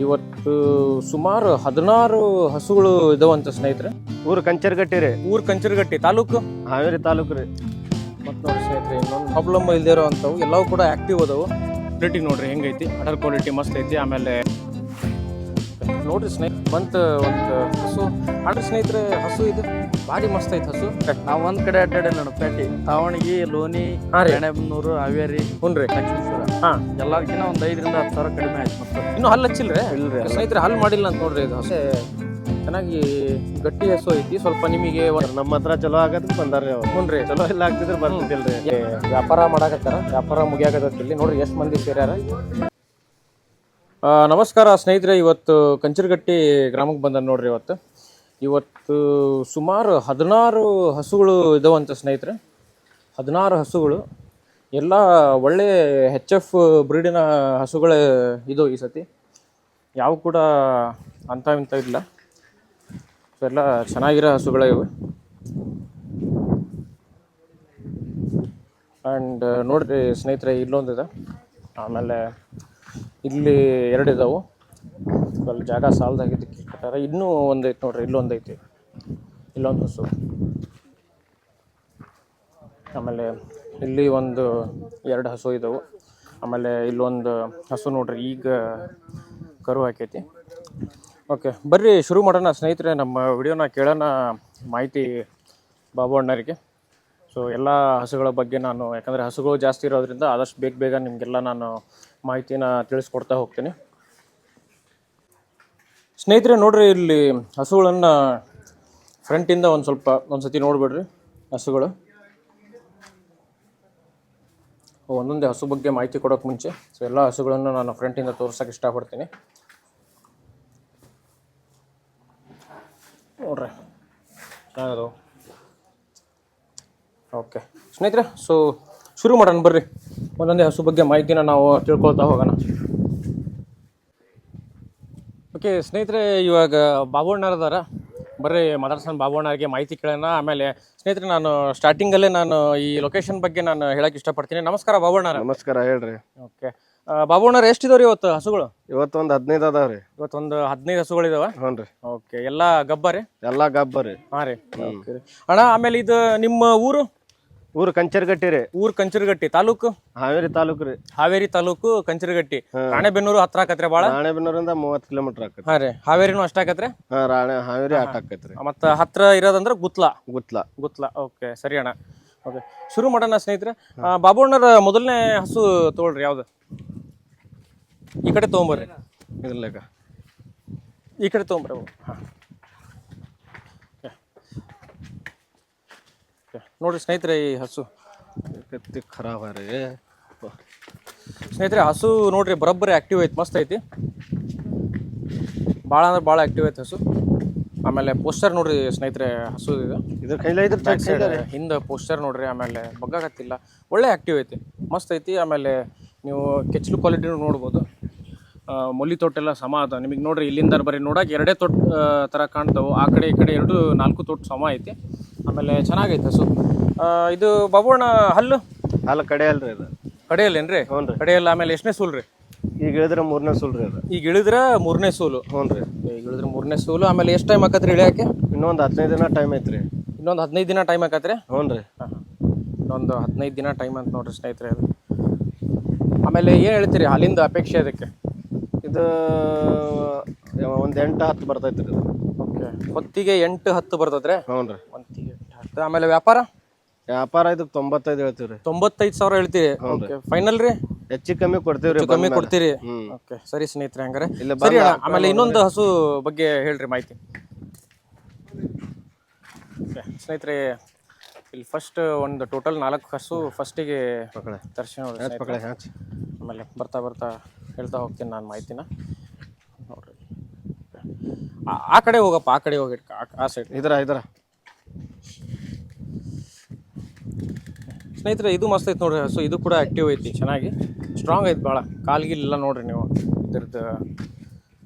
ಇವತ್ತು ಸುಮಾರು ಹದಿನಾರು ಹಸುಗಳು ಇದಾವಂತ ಸ್ನೇಹಿತರೆ. ಊರು ಕಂಚರ್ಗಟ್ಟಿ ರೀ. ಊರು ಕಂಚರ್ಗಟ್ಟಿ ತಾಲೂಕು? ಹಾವೇರಿ ತಾಲೂಕು ರೀ. ಮತ್ತು ನೋಡಿ ಸ್ನೇಹಿತರೆ ಇನ್ನೊಂದು ಪ್ರಾಬ್ಲಮ್ ಇಲ್ದೇ ಇರೋವಂಥವು. ಎಲ್ಲವೂ ಕೂಡ ಆ್ಯಕ್ಟಿವ್ ಅದಾವು. ಕ್ವಾಲಿಟಿ ನೋಡ್ರಿ ಹೆಂಗೈತಿ? ಅಡರ್ ಕ್ವಾಲಿಟಿ ಮಸ್ತ್ ಐತಿ ಆಮೇಲೆ ನೋಡಿರಿ ಸ್ನೇಹಿತ ಮಂತ್ ಒಂದು ಹಸು. ಆಡ್ರಿ ಸ್ನೇಹಿತರೆ ಹಸು ಇದು. ಭಾರಿ ಮಸ್ತ್ ಐತಿ ಹಸು. ನಾವ್ ಒಂದ್ ಕಡೆ ಅಡ್ಡಾಡಿ ನೋಡು ಪೇಟೆ ತಾವಣಗಿ ಲೋನಿ ಹಾ ರೀ. ರಾಣೆಬೆನ್ನೂರು ಹಾವೇರಿ ಹುನ್ರಿ ಲಕ್ಷ್ಮೀಶ್ವರ ಹಾ. ಎಲ್ಲಾರ್ಕಿನ್ನ ಒಂದ್ ಐದರಿಂದ ಹತ್ತು ಸಾವಿರ ಕಡಿಮೆ ಆಯ್ತು ಮತ್ತೆ ಇನ್ನು ಹಲ್ಲು ಹಚ್ಚಿಲ್ರಿ? ಇಲ್ರಿ ಸ್ನೇಹಿತರೆ ಹಲ್ಲು ಮಾಡಿಲ್ಲ ಅಂತ ನೋಡ್ರಿ ಇದು ಹಸು. ಚೆನ್ನಾಗಿ ಗಟ್ಟಿ ಹಸು ಐತಿ ಸ್ವಲ್ಪ ನಿಮಗೆ ನಮ್ಮ ಹತ್ರ ಚಲೋ ಆಗತ್ತೆ ಬಂದಾರ್ರಿ ಅವ್ರು. ಚಲೋ ಇಲ್ಲ ಆಗ್ತಿದ್ರೆ ಬರ್ತಿದ್ದಿಲ್ರಿ. ಏ, ವ್ಯಾಪಾರ ಮಾಡಾಕತ್ತಾರ? ವ್ಯಾಪಾರ ಮುಗಿಯಾಕತ್ತೈತಿ ಇಲ್ಲಿ. ನೋಡ್ರಿ ಎಷ್ಟು ಮಂದಿ ಸೇರ್ಯಾರ. ಆ, ನಮಸ್ಕಾರ ಸ್ನೇಹಿತರೆ. ಇವತ್ತು ಕಂಚರ್ಗಟ್ಟಿ ಗ್ರಾಮಕ್ಕೆ ಬಂದ ನೋಡ್ರಿ ಇವತ್ತು. ಇವತ್ತು ಸುಮಾರು ಹದಿನಾರು ಹಸುಗಳು ಇದಾವಂತ ಸ್ನೇಹಿತರೆ. ಹದಿನಾರು ಹಸುಗಳು. ಎಲ್ಲ ಒಳ್ಳೆ ಹೆಚ್ ಎಫ್ ಬ್ರೀಡಿನ ಹಸುಗಳೇ ಇದು ಈ ಸತಿ. ಯಾವ ಕೂಡ ಅಂತ ಇಂಥ ಇಲ್ಲ. ಸೊ ಎಲ್ಲ ಚೆನ್ನಾಗಿರೋ ಹಸುಗಳೇ ಇವೆ. ಆ್ಯಂಡ್ ನೋಡಿರಿ ಸ್ನೇಹಿತರೆ, ಇಲ್ಲೊಂದಿದೆ. ಆಮೇಲೆ ಇಲ್ಲಿ ಎರಡು ಇದಾವು. ಅಲ್ಲಿ ಜಾಗ ಸಾಲದಾಗಿದ್ದಕ್ಕೆ ಕಟ್ಟಾರ. ಇನ್ನೂ ಒಂದು ಐತೆ ನೋಡ್ರಿ ಇಲ್ಲೊಂದು ಐತಿ ಇಲ್ಲೊಂದು ಹಸು. ಆಮೇಲೆ ಇಲ್ಲಿ ಒಂದು ಎರಡು ಹಸು ಇದಾವೆ. ಆಮೇಲೆ ಇಲ್ಲೊಂದು ಹಸು ನೋಡ್ರಿ, ಈಗ ಕರು ಹಾಕೈತಿ. ಓಕೆ, ಬರ್ರಿ, ಶುರು ಮಾಡೋಣ. ಸ್ನೇಹಿತರೆ, ನಮ್ಮ ವಿಡಿಯೋನ ಕೇಳೋಣ ಮಾಹಿತಿ ಬಾಬು ಅಣ್ಣರಿಗೆ. ಸೊ ಎಲ್ಲ ಹಸುಗಳ ಬಗ್ಗೆ ನಾನು, ಯಾಕಂದರೆ ಹಸುಗಳು ಜಾಸ್ತಿ ಇರೋದ್ರಿಂದ ಆದಷ್ಟು ಬೇಗ ಬೇಗ ನಿಮಗೆಲ್ಲ ನಾನು ಮಾಹಿತಿನ ತಿಳಿಸ್ಕೊಡ್ತಾ ಹೋಗ್ತೀನಿ. ಸ್ನೇಹಿತರೆ ನೋಡ್ರಿ ಇಲ್ಲಿ ಹಸುಗಳನ್ನು ಫ್ರಂಟಿಂದ ಒಂದು ಸ್ವಲ್ಪ ಒಂದು ಸತಿ ನೋಡಿಬಿಡ್ರಿ ಹಸುಗಳು. ಒಂದೊಂದೇ ಹಸು ಬಗ್ಗೆ ಮಾಹಿತಿ ಕೊಡೋಕೆ ಮುಂಚೆ ಸೊ ಎಲ್ಲ ಹಸುಗಳನ್ನು ನಾನು ಫ್ರಂಟಿಂದ ತೋರ್ಸೋಕೆ ಇಷ್ಟಪಡ್ತೀನಿ. ನೋಡ್ರಿ. ಚೆನ್ನಾಗದವು ಓಕೆ. ಸ್ನೇಹಿತರೆ ಸೊ ಶುರು ಮಾಡೋಣ ಬರ್ರಿ. ಒಂದೊಂದೇ ಹಸು ಬಗ್ಗೆ ಮಾಹಿತಿನ ನಾವು ತಿಳ್ಕೊಳ್ತಾ ಹೋಗೋಣ. ಓಕೆ ಸ್ನೇಹಿತರೆ ಇವಾಗ ಬಾಬುಣ್ಣರದಾರ. ಬರ್ರಿ ಮದರ್ಸನ್ ಬಾಬುಣ್ಣರಿಗೆ ಮಾಹಿತಿ ಕೇಳೋಣ. ಆಮೇಲೆ ಸ್ನೇಹಿತರೆ ನಾನು ಸ್ಟಾರ್ಟಿಂಗಲ್ಲೇ ನಾನು ಈ ಲೊಕೇಶನ್ ಬಗ್ಗೆ ನಾನು ಹೇಳಕ್ಕೆ ಇಷ್ಟಪಡ್ತೀನಿ. ನಮಸ್ಕಾರ ಬಾಬುಣ್ಣರ. ನಮಸ್ಕಾರ ಹೇಳ್ರಿ. ಓಕೆ. ಬಾಬುಣ್ಣರ ಎಷ್ಟಿದಾವ್ರಿ ಇವತ್ತು ಹಸುಗಳು? ಇವತ್ತೊಂದು ಹದಿನೈದು ಅದಾವ್ರಿ. ಇವತ್ತೊಂದು ಹದಿನೈದು ಹಸುಗಳಿದಾವ ಹ್ಞೂ ರೀ. ಓಕೆ ಎಲ್ಲ ಗಬ್ಬರಿ ಎಲ್ಲ ಗಬ್ಬರಿ ಹಾಂ ರೀ. ಅಣ್ಣ ಆಮೇಲೆ ಇದು ನಿಮ್ಮ ಊರು? ಊರು ಕಂಚರ್ಗಟ್ಟಿ ರೀ. ಊರು ಕಂಚರಗಟ್ಟಿ ತಾಲೂಕು? ಹಾವೇರಿ ತಾಲೂಕು ರೀ. ಹಾವೇರಿ ತಾಲೂಕು ಕಂಚರ್ಗಟ್ಟಿ. ರಾಣೆಬೆನ್ನೂರು ಹತ್ರ ಆಕತ್ರಿ ಬಾಳ ರಾಣೆಬೆನ್ನೂರಿಂದ ಮೂವತ್ತು ಕಿಲೋಮೀಟರ್ ಆಕತ್ರಿ. ಹಾ ರೀ. ಹಾವೇರಿನೂ ಅಷ್ಟ ಆಕತ್ರಿ? ಹಾಂ ರಾಣೆ ಹಾವೇರಿ ಆಟ ಆಕೈತ್ರಿ. ಮತ್ತ ಹತ್ರ ಇರೋದಂದ್ರ ಗುತ್ಲ. ಗುತ್ಲ. ಗುತ್ಲ ಓಕೆ ಸರಿ ಅಣ್ಣ. ಓಕೆ ಶುರು ಮಾಡೋಣ ಸ್ನೇಹಿತರೆ. ಬಾಬುಣ್ಣರ ಮೊದಲನೇ ಹಸು ತಗೊಳ್ರಿ ಯಾವ್ದು? ಈ ಕಡೆ ತೊಗೊಂಬರ್ರಿ. ಇದ್ರಲ್ಲೇಕ ಈ ಕಡೆ ತೊಗೊಂಬರ್ರಿ ಹಾಂ. ನೋಡ್ರಿ ಸ್ನೇಹಿತರೆ ಈ ಹಸು. ಕತ್ತಿ ಖರಾಬ್ ರೀ. ಸ್ನೇಹಿತರೆ ಹಸು ನೋಡ್ರಿ ಬರೋಬ್ಬರಿ ಆಕ್ಟಿವ್ ಐತಿ ಮಸ್ತ್ ಐತಿ. ಭಾಳ ಅಂದ್ರೆ ಭಾಳ ಆಕ್ಟಿವ್ ಐತಿ ಹಸು. ಆಮೇಲೆ ಪೋಸ್ಟರ್ ನೋಡ್ರಿ ಸ್ನೇಹಿತರೆ ಹಸು ಇದು. ಇದ್ರ ಕೈಲ ಇದ್ರ ಬ್ಯಾಕ್ ಸೈಡ್ ಹಿಂದೆ ಪೋಸ್ಟರ್ ನೋಡ್ರಿ ಆಮೇಲೆ ಬಗ್ಗಾಗತ್ತಿಲ್ಲ ಒಳ್ಳೆ ಆಕ್ಟಿವ್ ಐತಿ ಮಸ್ತ್ ಐತಿ. ಆಮೇಲೆ ನೀವು ಕೆಚ್ಚಲು ಕ್ವಾಲಿಟಿನೂ ನೋಡ್ಬೋದು. ಮಲ್ಲಿ ಮೊಲಿ ತೊಟ್ಟೆಲ್ಲ ಸಮ ಅದ. ನಿಮಗೆ ನೋಡ್ರಿ ಇಲ್ಲಿಂದ ಬರೀ ನೋಡಕ್ಕೆ ಎರಡೇ ತೊಟ್ಟು ಥರ ಕಾಣ್ತಾವೆ. ಆ ಕಡೆ ಈ ಕಡೆ ಎರಡು ನಾಲ್ಕು ತೊಟ್ಟು ಸಮ ಐತಿ. ಆಮೇಲೆ ಚೆನ್ನಾಗೈತೆ ಹಸು. ಇದು ಬಾಬುಣ್ಣ ಹಲ್ಲು? ಹಲ್ಲು ಕಡೆ ಅಲ್ರಿ ಇದು ಕಡೆಯಲ್ಲೇನ್ರಿ? ಹ್ಞೂ ರೀ. ಕಡೆಯಲ್ಲ ಆಮೇಲೆ ಎಷ್ಟನೇ ಸೂಲ್ ರೀ? ಈಗ ಇಳಿದ್ರೆ ಮೂರನೇ ಸುಲ್ರಿ ಅದು. ಈಗ ಇಳಿದ್ರೆ ಮೂರನೇ ಸೂಲು. ಹ್ಞೂ ರೀ. ಈಗ ಇಳಿದ್ರೆ ಮೂರನೇ ಸೂಲು. ಆಮೇಲೆ ಎಷ್ಟು ಟೈಮ್ ಆಕತ್ರಿ ಇಳಿಯಾಕೆ ಇನ್ನೊಂದು ಹದಿನೈದು ದಿನ ಟೈಮ್ ಐತ್ರಿ. ಇನ್ನೊಂದು ಹದಿನೈದು ದಿನ ಟೈಮ್ ಆಕತ್ರಿ? ಹ್ಞೂ ರೀ. ಹಾಂ ಇನ್ನೊಂದು ಹದಿನೈದು ದಿನ ಟೈಮ್ ಅಂತ ನೋಡ್ರಿ ಸ್ನೇಹಿತರೆ ಅದು. ಆಮೇಲೆ ಏನು ಹೇಳ್ತೀರಿ ಹಾಲಿಂದ ಅಪೇಕ್ಷೆ ಅದಕ್ಕೆ? ಇದು ಒಂದು ಎಂಟು ಹತ್ತು ಬರ್ತೈತ್ರಿ ಇದು ಓಕೆ ಹೊತ್ತಿಗೆ ಎಂಟು ಹತ್ತು ಬರ್ತದ್ರೆ ಹ್ಞೂ ರೀ. ಹೊತ್ತಿಗೆ ಆಮೇಲೆ ವ್ಯಾಪಾರ? ವ್ಯಾಪಾರ ಇದಕ್ಕೆ ತೊಂಬತ್ತೈದು ಹೇಳ್ತೀವಿ ರೀ ತೊಂಬತ್ತೈದು ಸಾವಿರ ಹೇಳ್ತೀರಿ? ಓಕೆ ಫೈನಲ್ ರೀ? ಹೆಚ್ಚು ಕಮ್ಮಿ ಕೊಡ್ತೀವಿ ರೀ ಕಮ್ಮಿ ಕೊಡ್ತೀರಿ? ಓಕೆ ಸರಿ ಸ್ನೇಹಿತರೆ ಹಂಗಾರೆ. ಇಲ್ಲ ಸರಿ ಅಣ್ಣ ಆಮೇಲೆ ಇನ್ನೊಂದು ಹಸು ಬಗ್ಗೆ ಹೇಳ್ರಿ ಮಾಹಿತಿ. ಸ್ನೇಹಿತರೆ ಇಲ್ಲಿ ಫಸ್ಟ್ ಒಂದು ಟೋಟಲ್ ನಾಲ್ಕು ಹಸು ಫಸ್ಟಿಗೆ ತರ್ಸಿ ಹಚ್ಚಿ ಆಮೇಲೆ ಬರ್ತಾ ಬರ್ತಾ ಹೇಳ್ತಾ ಹೋಗ್ತೀನಿ ನಾನು ಮಾಹಿತಿನ. ನೋಡ್ರಿ. ಆ- ಕಡೆ ಹೋಗಪ್ಪ ಆ ಕಡೆ ಹೋಗಿ ಆ ಸೈಡ್ ಇದರ ಇದ್ರ? ಸ್ನೇಹಿತರೆ ಇದು ಮಸ್ತ್ ಐತಿ ನೋಡ್ರಿ. ಸೊ ಇದು ಕೂಡ ಆಕ್ಟಿವ್ ಐತಿ ಚೆನ್ನಾಗಿ. ಸ್ಟ್ರಾಂಗ್ ಐತಿ ಭಾಳ ಕಾಲ್ಗಿಲ್ಲ ನೋಡ್ರಿ ನೀವು. ಇದ್ರದ್ದು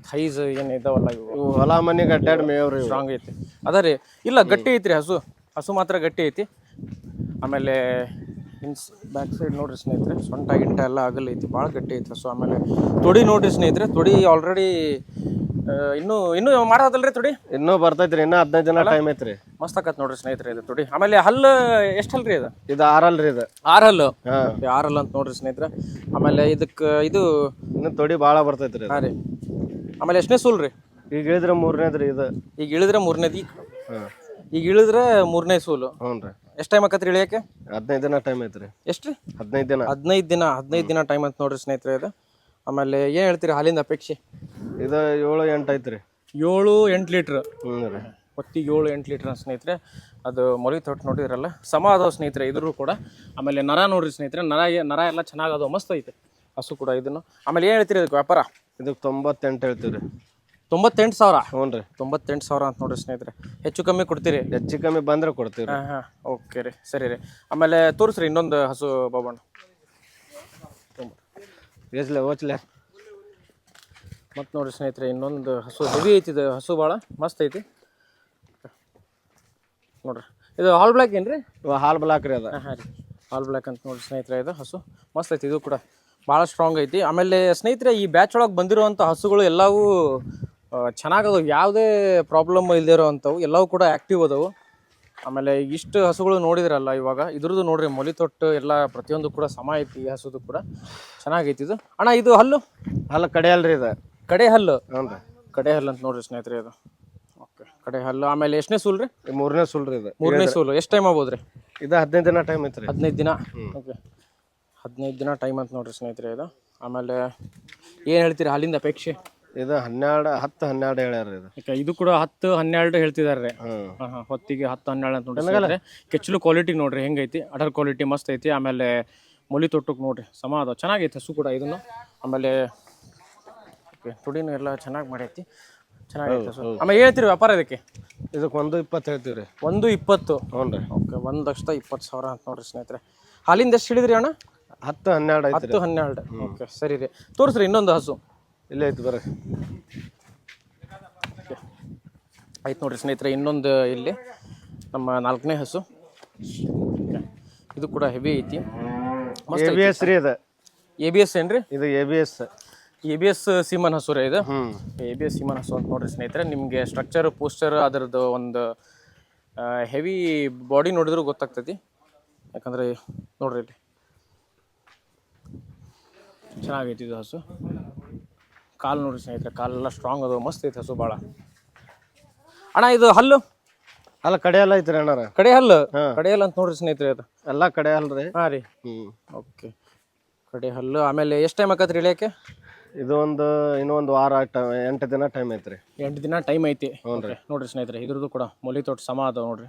ಥೈಸ್ ಏನು ಇದಾವಲ್ಲ ಇವು. ಹೊಲ ಮನೆಗೆ ಅಡ್ಡಾಡಿ ಮೇವ್ರಿ. ಸ್ಟ್ರಾಂಗ್ ಐತಿ. ಅದ ರೀ. ಇಲ್ಲ ಗಟ್ಟಿ ಐತ್ರಿ ಹಸು. ಹಸು ಮಾತ್ರ ಗಟ್ಟಿ ಐತಿ. ಆಮೇಲೆ ಇನ್ಸ್ ಬ್ಯಾಕ್ ಸೈಡ್ ನೋಡ್ರಿ ಸ್ನೇಹಿತರೆ. ಸೊಂಟ ಗಿಂಟ ಎಲ್ಲ ಆಗಲ್ಲೈತಿ ಭಾಳ ಗಟ್ಟಿ ಐತಿ ಹಸು. ಆಮೇಲೆ ತೊಡಿ ನೋಡ್ರಿ ಸ್ನೇಹಿತರೆ. ತೊಡಿ ಆಲ್ರೆಡಿ ಇನ್ನೂ ಇನ್ನು ಮಾಡೋದಲ್ರಿ ತುಡಿ? ಇನ್ನೂ ಬರ್ತೈತ್ರಿ ಇನ್ನೂ ಹದಿನೈದು ದಿನ ಟೈಮ್ ಐತ್ರಿ. ಮಸ್ತ್ ಆಕತ್ ನೋಡ್ರಿ ಸ್ನೇಹಿತರೆ ಇದು ತುಡಿ. ಆಮೇಲೆ ಹಲ್ಲು ಎಷ್ಟು ಹಲ್ರಿ ಇದು? ಇದು ಆರಲ್ರಿ ಇದು. ಆರ್ ಹಲ್ಲು? ಆರ್ ಆರು ಹಲ್ಲು ಅಂತ ನೋಡ್ರಿ ಸ್ನೇಹಿತರೆ. ಆಮೇಲೆ ಇದಕ್ಕೆ ಇದು ಇನ್ನು ತೊಡಿ ಭಾಳ ಬರ್ತೈತ್ರಿ ಹಾಂ ರೀ. ಆಮೇಲೆ ಎಷ್ಟನೇ ಸೂಲ್ ರೀ? ಈಗ ಇಳಿದ್ರೆ ಮೂರನೇದ್ರಿ ಇದು. ಈಗ ಇಳಿದ್ರೆ ಮೂರನೇದಿ ಈಗ ಈಗ ಇಳಿದ್ರೆ ಮೂರನೇ ಸೂಲು. ಹ್ಞೂ ರೀ. ಎಷ್ಟು ಟೈಮ್ ಆಕತ್ರಿ ಇಳಿಯಕ್ಕೆ? ಹದಿನೈದು ದಿನ ಟೈಮ್ ಐತ್ರಿ. ಎಷ್ಟು ರೀ? ಹದಿನೈದು ದಿನ. ಹದಿನೈದು ದಿನ ಹದಿನೈದು ದಿನ ಟೈಮ್ ಅಂತ ನೋಡ್ರಿ ಸ್ನೇಹಿತರೆ ಇದು. ಆಮೇಲೆ ಏನು ಹೇಳ್ತೀರಿ ಹಾಲಿನ ಅಪೇಕ್ಷೆ? ಇದು ಏಳು ಎಂಟು ಐತ್ರಿ. ಏಳು ಎಂಟು ಲೀಟ್ರ್. ಹ್ಞೂ ರೀ. ಹೊತ್ತಿಗೆ ಏಳು ಎಂಟು ಲೀಟ್ರ್ ಸ್ನೇಹಿತರೆ ಅದು ಮೊಲಿ ತೊಟ್ಟು ನೋಡಿದ್ರಲ್ಲ ಸಮ ಅದಾವ ಸ್ನೇಹಿತರೆ ಇದ್ರೂ ಕೂಡ. ಆಮೇಲೆ ನರ ನೋಡ್ರಿ ಸ್ನೇಹಿತರೆ ನರ ನರ ಎಲ್ಲ ಚೆನ್ನಾಗಿ ಅದು ಮಸ್ತ್ ಐತೆ. ಹಸು ಕೂಡ ಇದನ್ನು. ಆಮೇಲೆ ಏನು ಹೇಳ್ತೀರಿ ಇದಕ್ಕೆ ವ್ಯಾಪಾರ? ಇದಕ್ಕೆ ತೊಂಬತ್ತೆಂಟು ಹೇಳ್ತೀವಿ ರೀ ತೊಂಬತ್ತೆಂಟು ಸಾವಿರ? ಹ್ಞೂ ರೀ. ತೊಂಬತ್ತೆಂಟು ಸಾವಿರ ಅಂತ ನೋಡ್ರಿ ಸ್ನೇಹಿತರೆ. ಹೆಚ್ಚು ಕಮ್ಮಿ ಕೊಡ್ತೀರಿ? ಹೆಚ್ಚು ಕಮ್ಮಿ ಬಂದ್ರೆ ಕೊಡ್ತೀವಿ ಹಾಂ ಹಾಂ. ಓಕೆ ರೀ. ಸರಿ ರೀ. ಆಮೇಲೆ ತೋರಿಸ್ರಿ ಇನ್ನೊಂದು ಹಸು ಬಾಬಣ್ಣ. ಎಸ್ಲೆ ಓಚ್ಲೆ ಮತ್ತು ನೋಡ್ರಿ ಸ್ನೇಹಿತರೆ ಇನ್ನೊಂದು ಹಸು ಹೆವಿ ಐತಿ ಇದು. ಹಸು ಭಾಳ ಮಸ್ತ್ ಐತಿ. ನೋಡ್ರಿ. ಇದು ಹಾಲ್ ಬ್ಲ್ಯಾಕ್ ಏನು ರೀ ಹಾಲು ಬ್ಲಾಕ್ ರೀ ಅದ. ಹಾಂ ಹಾಂ ರೀ. ಹಾಲ್ ಬ್ಲ್ಯಾಕ್ ಅಂತ ನೋಡ್ರಿ ಸ್ನೇಹಿತರೆ ಇದು ಹಸು. ಮಸ್ತ್ ಐತಿ ಇದು ಕೂಡ. ಭಾಳ ಸ್ಟ್ರಾಂಗ್ ಐತಿ. ಆಮೇಲೆ ಸ್ನೇಹಿತರೆ ಈ ಬ್ಯಾಚ್ ಒಳಗೆ ಬಂದಿರುವಂಥ ಹಸುಗಳು ಎಲ್ಲವೂ ಚೆನ್ನಾಗದವು ಯಾವುದೇ ಪ್ರಾಬ್ಲಮ್ ಇಲ್ಲದೆ ಇರೋವಂಥವು ಎಲ್ಲವೂ ಕೂಡ ಆ್ಯಕ್ಟಿವ್ ಅದಾವು. ಆಮೇಲೆ ಇಷ್ಟು ಹಸುಗಳು ನೋಡಿದ್ರಲ್ಲ ಇವಾಗ ಇದ್ರದ್ದು ನೋಡ್ರಿ ಮೊಲಿ ತೊಟ್ಟು ಎಲ್ಲ ಪ್ರತಿಯೊಂದು ಕೂಡ ಸಮ ಐತಿ ಈ ಹಸುದು ಕೂಡ. ಚೆನ್ನಾಗೈತಿ ಇದು. ಅಣ್ಣ ಇದು ಹಲ್ಲು? ಹಲ್ಲು ಕಡೆ ಅಲ್ರಿ ಇದು. ಕಡೆ ಹಲ್ಲು? ಹ್ಞೂ ರೀ. ಕಡೆ ಹಲ್ಲು ಅಂತ ನೋಡ್ರಿ ಸ್ನೇಹಿತರೆ ಇದು. ಓಕೆ ಕಡೆ ಹಲ್ಲು. ಆಮೇಲೆ ಎಷ್ಟನೇ ಸೂಲ್ ರೀ? ಮೂರನೇ ಸೂಲ್ ರೀ ಇದು. ಮೂರನೇ ಸೂಲು. ಎಷ್ಟು ಟೈಮ್ ಆಗ್ಬೋದು ರೀ ಇದು ಹದಿನೈದು ದಿನ ಟೈಮ್ ಐತ್ರಿ. ಹದಿನೈದು ದಿನ? ಓಕೆ. ಹದಿನೈದು ದಿನ ಟೈಮ್ ಅಂತ ನೋಡ್ರಿ ಸ್ನೇಹಿತರೆ ಇದು. ಆಮೇಲೆ ಏನು ಹೇಳ್ತೀರಿ ಹಾಲಿಂದ ಅಪೇಕ್ಷೆ? ಇದು ಹನ್ನೆರಡು ಹತ್ತು ಹನ್ನೆರಡು ಹೇಳ್ಯಾರ ಇದು. ಇದು ಕೂಡ ಹತ್ತು ಹನ್ನೆರಡು ಹೇಳ್ತಿದ್ದಾರೆ ಹ್ಞೂ ಹಾಂ ಹಾಂ ಹೊತ್ತಿಗೆ ಹತ್ತು ಹನ್ನೆರಡು ಅಂತ ಸ್ನೇಹಿತರೆ. ಕೆಚ್ಚಲು ಕ್ವಾಲಿಟಿ ನೋಡ್ರಿ ಹೆಂಗೈತಿ? ಅಡರ್ ಕ್ವಾಲಿಟಿ ಮಸ್ತ್ ಐತಿ. ಆಮೇಲೆ ಮೊಲಿ ತೊಟ್ಟಕ್ಕೆ ನೋಡ್ರಿ. ಸಮ ಅದಾವ. ಚೆನ್ನಾಗೈತೆ ಹಸು ಕೂಡ ಇದನ್ನು. ಆಮೇಲೆ ಓಕೆ ತುಡಿನೂ ಎಲ್ಲ ಚೆನ್ನಾಗಿ ಮಾಡೈತಿ. ಚೆನ್ನಾಗೈತೆ ಹಸು. ಆಮೇಲೆ ಹೇಳ್ತೀರಿ ವ್ಯಾಪಾರ ಇದಕ್ಕೆ? ಇದಕ್ಕೆ ಒಂದು ಇಪ್ಪತ್ತು ಹೇಳ್ತೀವ್ರಿ. ರೀ ಒಂದು ಇಪ್ಪತ್ತು? ಹ್ಞೂ ರೀ. ಓಕೆ ಒಂದು ಲಕ್ಷದ ಇಪ್ಪತ್ತು ಸಾವಿರ ಅಂತ ನೋಡ್ರಿ ಸ್ನೇಹಿತರೆ. ಹಾಲಿಂದ ಎಷ್ಟು ಹಿಡಿದ್ರಿ ಅಣ್ಣ? ಹತ್ತು ಹನ್ನೆರಡು ಐತಿ ಹತ್ತು ಹನ್ನೆರಡು. ಓಕೆ ಸರಿ ರೀ. ತೋರಿಸ್ರಿ ಇನ್ನೊಂದು ಹಸು. ಇಲ್ಲೇ ಐತಿ ಬರ್ರಿ. ಆಯ್ತು ನೋಡ್ರಿ ಸ್ನೇಹಿತರೆ ಇನ್ನೊಂದು ಇಲ್ಲಿ ನಮ್ಮ ನಾಲ್ಕನೇ ಹಸು. ಇದು ಕೂಡ ಹೆವಿ ಐತಿ. ಎ ಬಿ ಎಸ್ ರೀ ಇದು. ಎ ಬಿ ಎಸ್ ಏನ್ರಿ? ಇದು A B S A B S semen ಹಸು ರೀ ಇದು. ಎ ಬಿ ಎಸ್ ಸೀಮನ್ ಹಸು ಅಂತ ನೋಡ್ರಿ ಸ್ನೇಹಿತರೆ ನಿಮಗೆ ಸ್ಟ್ರಕ್ಚರ್ ಪೋಸ್ಟರ್ ಅದರದ್ದು ಒಂದು ಹೆವಿ ಬಾಡಿ ನೋಡಿದ್ರು ಗೊತ್ತಾಗ್ತೈತಿ. ಯಾಕಂದ್ರೆ ನೋಡ್ರಿ ಇಲ್ಲಿ. ಚೆನ್ನಾಗೈತಿ ಇದು ಹಸು. ಕಾಲು ನೋಡ್ರಿ ಸ್ನೇಹಿತರೆ ಕಾಲೆಲ್ಲ ಸ್ಟ್ರಾಂಗ್ ಅದು ಮಸ್ತ್ ಐತೆ ಹಸು ಭಾಳ ಅಣ್ಣ ಇದು ಹಲ್ಲು? ಅಲ್ಲ ಕಡೆ ಎಲ್ಲ ಐತ್ರಿ ಅಣ್ಣಾರ. ಕಡೆ ಹಲ್ಲು? ಕಡೆ ಹಲ್ಲು ಅಂತ ನೋಡ್ರಿ ಸ್ನೇಹಿತರೆ ಅದು. ಎಲ್ಲ ಕಡೆ ಅಲ್ರಿ ಹಾಂ ರೀ. ಹ್ಞೂ ಓಕೆ. ಕಡೆ ಹಲ್ಲು ಆಮೇಲೆ ಎಷ್ಟು ಟೈಮ್ ಆಕತ್ರಿ ಇಳಿಯಕ್ಕೆ? ಇದು ಒಂದು ಇನ್ನೂ ಒಂದು ವಾರ ಎಂಟು ದಿನ ಟೈಮ್ ಐತ್ರಿ. ಎಂಟು ದಿನ ಟೈಮ್ ಐತಿ. ನೋಡ್ರಿ ನೋಡ್ರಿ ಸ್ನೇಹಿತರೆ ಇದ್ರದ್ದು ಕೂಡ ಮೊಲಿ ತೋಟ ಸಮ ಅದಾವ ನೋಡ್ರಿ.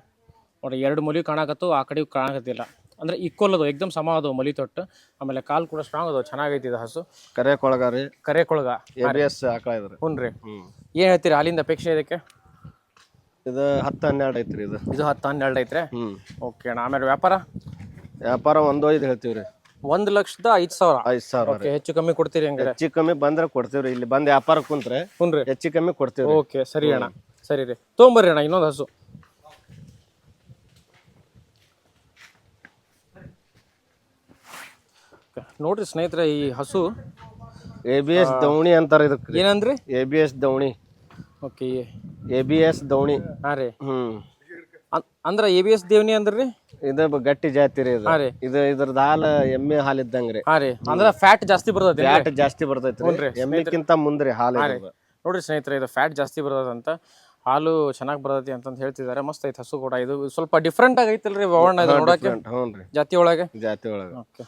ನೋಡ್ರಿ ಎರಡು ಮೊಲಿ ಕಾಣಕತ್ತು ಆ ಕಡೆ ಕಾಣಕತ್ತಿಲ್ಲ. ಅಂದ್ರೆ ಈಕ್ವಲ್ ಅದು ಎಕ್ದಮ್ ಸಮ ಅದು ಮಲಿ ತೊಟ್ಟು. ಆಮೇಲೆ ಕಾಲ್ ಕೂಡ ಸ್ಟ್ರಾಂಗ್ ಅದು ಚೆನ್ನಾಗೈತಿ ಇದು ಹಸು. ಕರೆ ಕೊಳಗ ರೀ ಕರೆ ಕೊಳಗ ಎ ಬಿ ಎಸ್ ಆಕಳ ಇದ್ರಿ. ಹ್ಞೂ ರೀ ಏನು ಹೇಳ್ತೀರಿ ಅಲ್ಲಿಂದ ಅಪೇಕ್ಷೆ ಇದಕ್ಕೆ? ಇದು ಹತ್ತು ಹನ್ನೆರಡು ಐತ್ರಿ ಇದು. ಇದು ಹತ್ತು ಹನ್ನೆರಡು ಐತ್ರಿ? ಹ್ಞೂ ಓಕೆ ಅಣ್ಣ ಆಮೇಲೆ ವ್ಯಾಪಾರ? ವ್ಯಾಪಾರ ಒಂದು ಐದು ಹೇಳ್ತೀವಿ ರೀ. ಒಂದು ಲಕ್ಷದ ಐದು ಸಾವಿರ? ಐದು ಸಾವಿರ ಓಕೆ ಹೆಚ್ಚು ಕಮ್ಮಿ ಕೊಡ್ತೀರಿ ಹಂಗಾರೆ? ಹೆಚ್ಚು ಕಮ್ಮಿ ಬಂದ್ರೆ ಕೊಡ್ತೀವಿ ಇಲ್ಲಿ ಬಂದು ವ್ಯಾಪಾರ ಕುಂತ್ರೆ ಹ್ಞೂ ರೀ ಹೆಚ್ಚು ಕಮ್ಮಿ ಕೊಡ್ತೀವಿ ಓಕೆ ಸರಿ ಅಣ್ಣ. ಸರಿ ರೀ. ತೊಗೊಂಬರ್ರಿ ಅಣ್ಣ ಇನ್ನೊಂದು ಹಸು. ನೋಡ್ರಿ ಸ್ನೇಹಿತರೆ ಈ ಹಸು ಎ ಬಿ ಎಸ್ ದವಣಿ ಅಂತಾರೆ ಇದಕ್ಕೆ. ಏನಂದ್ರಿ? ಎ ಬಿ ಎಸ್ ದವಣಿ ಓಕೆ ಎ ಬಿ ಎಸ್ ದವಣಿ ಹಾಂ ರೀ. ಅನ್- ಅಂದ್ರ ಎ ಬಿ ಎಸ್ ದೇವ್ನಿ ಅಂದ್ರಿ? ಇದು ಬ- ಗಟ್ಟಿ ಜಾತಿ ರೀ ಇದು. ಹಾಂ ರೀ. ಇದು ಇದ್ರದ್ದು ಹಾಲು ಎಮ್ಮೆ ಹಾಲು ಇದ್ದಂಗ್ರಿ ರೀ. ಹಾಂ ರೀ. ಅಂದ್ರ ಫ್ಯಾಟ್ ಜಾಸ್ತಿ ಬರ್ತೈತಿ ಫ್ಯಾಟ್ ಜಾಸ್ತಿ ಬರ್ತೈತಿ ರೀ ಎಮ್ಮೆಕ್ಕಿಂತ ಮುಂದ್ರಿ ಹಾಲು ಇದ್ರದ್ದು. ನೋಡ್ರಿ ಸ್ನೇಹಿತರೆ ಇದು ಫ್ಯಾಟ್ ಜಾಸ್ತಿ ಬರ್ತದಂತ. ಹಾಲು ಚೆನ್ನಾಗಿ ಬರ್ತೈತಿ ಅಂತಂದು ಹೇಳ್ತಿದ್ದಾರೆ ಮಸ್ತ್ ಐತೆ ಹಸು ಕೂಡ. ಇದು ಸ್ವಲ್ಪ ಡಿಫ್ರೆಂಟ್ ಆಗೈತಲ್ರಿ ಬವಣ್ಣ ಇದು ನೋಡಕ್ಕೆ ಜಾತಿ ಒಳಗೆ? ಜಾತಿ ಒಳಗೆ. ಓಕೆ.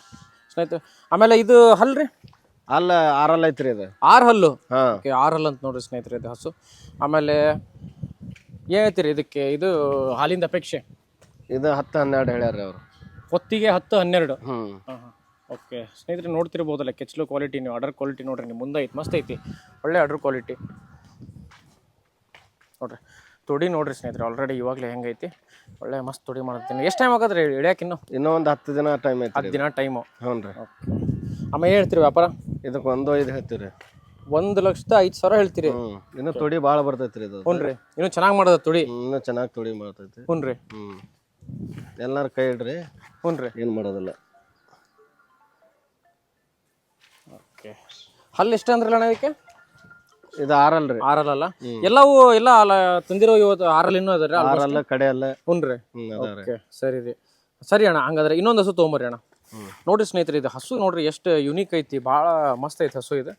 ಸ್ನೇಹಿತರೆ ಆಮೇಲೆ ಇದು ಹಲ್ರಿ ಅಲ್ಲ ಹಲ್ ಐತ್ರಿ ಇದು ಆರ್ ಹಲ್ಲು? ಹಾಂ. ಓಕೆ ಆರು ಹಲ್ಲು ಅಂತ ನೋಡ್ರಿ ಸ್ನೇಹಿತರೆ ಇದು ಹಸು. ಆಮೇಲೆ ಏನೈತಿರಿ ಹೇಳ್ತೀರಿ ಇದಕ್ಕೆ? ಇದು ಹಾಲಿಂದ ಅಪೇಕ್ಷೆ? ಇದು ಹತ್ತು ಹನ್ನೆರಡು ಹೇಳ್ಯಾರ ಅವರು. ಹೊತ್ತಿಗೆ ಹತ್ತು ಹನ್ನೆರಡು? ಹ್ಞೂ ಹಾಂ ಹಾಂ. ಓಕೆ ಸ್ನೇಹಿತರೆ ನೋಡ್ತಿರ್ಬೋದಲ್ಲ ಕೆಚ್ಚಲು ಕ್ವಾಲಿಟಿ ನೀವು ಆರ್ಡರ್ ಕ್ವಾಲಿಟಿ ನೋಡ್ರಿ ನಿಮ್ಮ ಮುಂದೆ ಐತಿ ಮಸ್ತ್ ಐತಿ. ಒಳ್ಳೆ ಆರ್ಡರ್ ಕ್ವಾಲಿಟಿ ನೋಡ್ರಿ. ತುಡಿ ನೋಡ್ರಿ ಸ್ನೇಹಿತರೆ ಆಲ್ರೆಡಿ ಇವಾಗಲೇ ಹೆಂಗೈತಿ? ಒಳ್ಳೆ ಮಸ್ತ್ ತುಡಿ ಮಾಡ್ತೀನಿ. ಎಷ್ಟು ಟೈಮ್ ಆಗದ್ರಿ ಇಳಿಯಕ್ಕೆ ಇನ್ನು? ಇನ್ನೂ ಒಂದು ಹತ್ತು ದಿನ ಟೈಮ್ ಐತಿ ಹತ್ತು ದಿನ ಟೈಮು ಹ್ಞೂ ರೀ. ಆಮೇಲೆ ಹೇಳ್ತೀರಿ ವ್ಯಾಪಾರ? ಇದಕ್ಕೆ ಒಂದು ಐದು ಹೇಳ್ತೀರಿ ಒಂದು ಲಕ್ಷದ ಐದು ಸಾವಿರ ಹೇಳ್ತೀರಿ? ಇನ್ನು ತುಡಿ ಭಾಳ ಬರ್ತೈತಿ ರೀ ಇದು. ಹ್ಞೂ ರೀ. ಇನ್ನೂ ಚೆನ್ನಾಗಿ ಮಾಡೋದ ತುಡಿ? ಇನ್ನೂ ಚೆನ್ನಾಗಿ ತುಡಿ ಮಾಡ್ತೈತಿ ಹ್ಞೂ ರೀ. ಹ್ಞೂ. ಎಲ್ಲಾರು ಕೈ ಇಡ್ರಿ. ಹ್ಞೂ ರೀ. ಏನು ಮಾಡೋದಿಲ್ಲ. ಓಕೆ. ಹಲ್ಲು ಎಷ್ಟು ಅಂದ್ರಲ್ಲ ಅಣ್ಣ ಇದಕ್ಕೆ? ಇದು ಆರಲ್ರಿ. ಅಲ್ಲ? ಎಲ್ಲವೂ ಎಲ್ಲ ಅಲ್ಲ ತಂದಿರೋ ಇವತ್ತು ಆರಲ್ ಇನ್ನೂ ಅದ ಆರಲ್ಲ ಕಡೆ ಅಲ್ಲ. ರೀ ಅದಾವ್ರಿ ಓಕೆ ಸರಿ ರೀ. ಸರಿ ಅಣ್ಣ ಹಂಗಾದ್ರೆ ಇನ್ನೊಂದು ಹಸು ತೊಗೊಂಬರ್ರಿ ಅಣ್ಣ. ನೋಡ್ರಿ ಸ್ನೇಹಿತರೆ ಇದು ಹಸು ನೋಡ್ರಿ ಎಷ್ಟು ಯುನೀಕ್ ಐತಿ ಭಾಳ ಮಸ್ತ್ ಐತಿ ಹಸು ಇದು.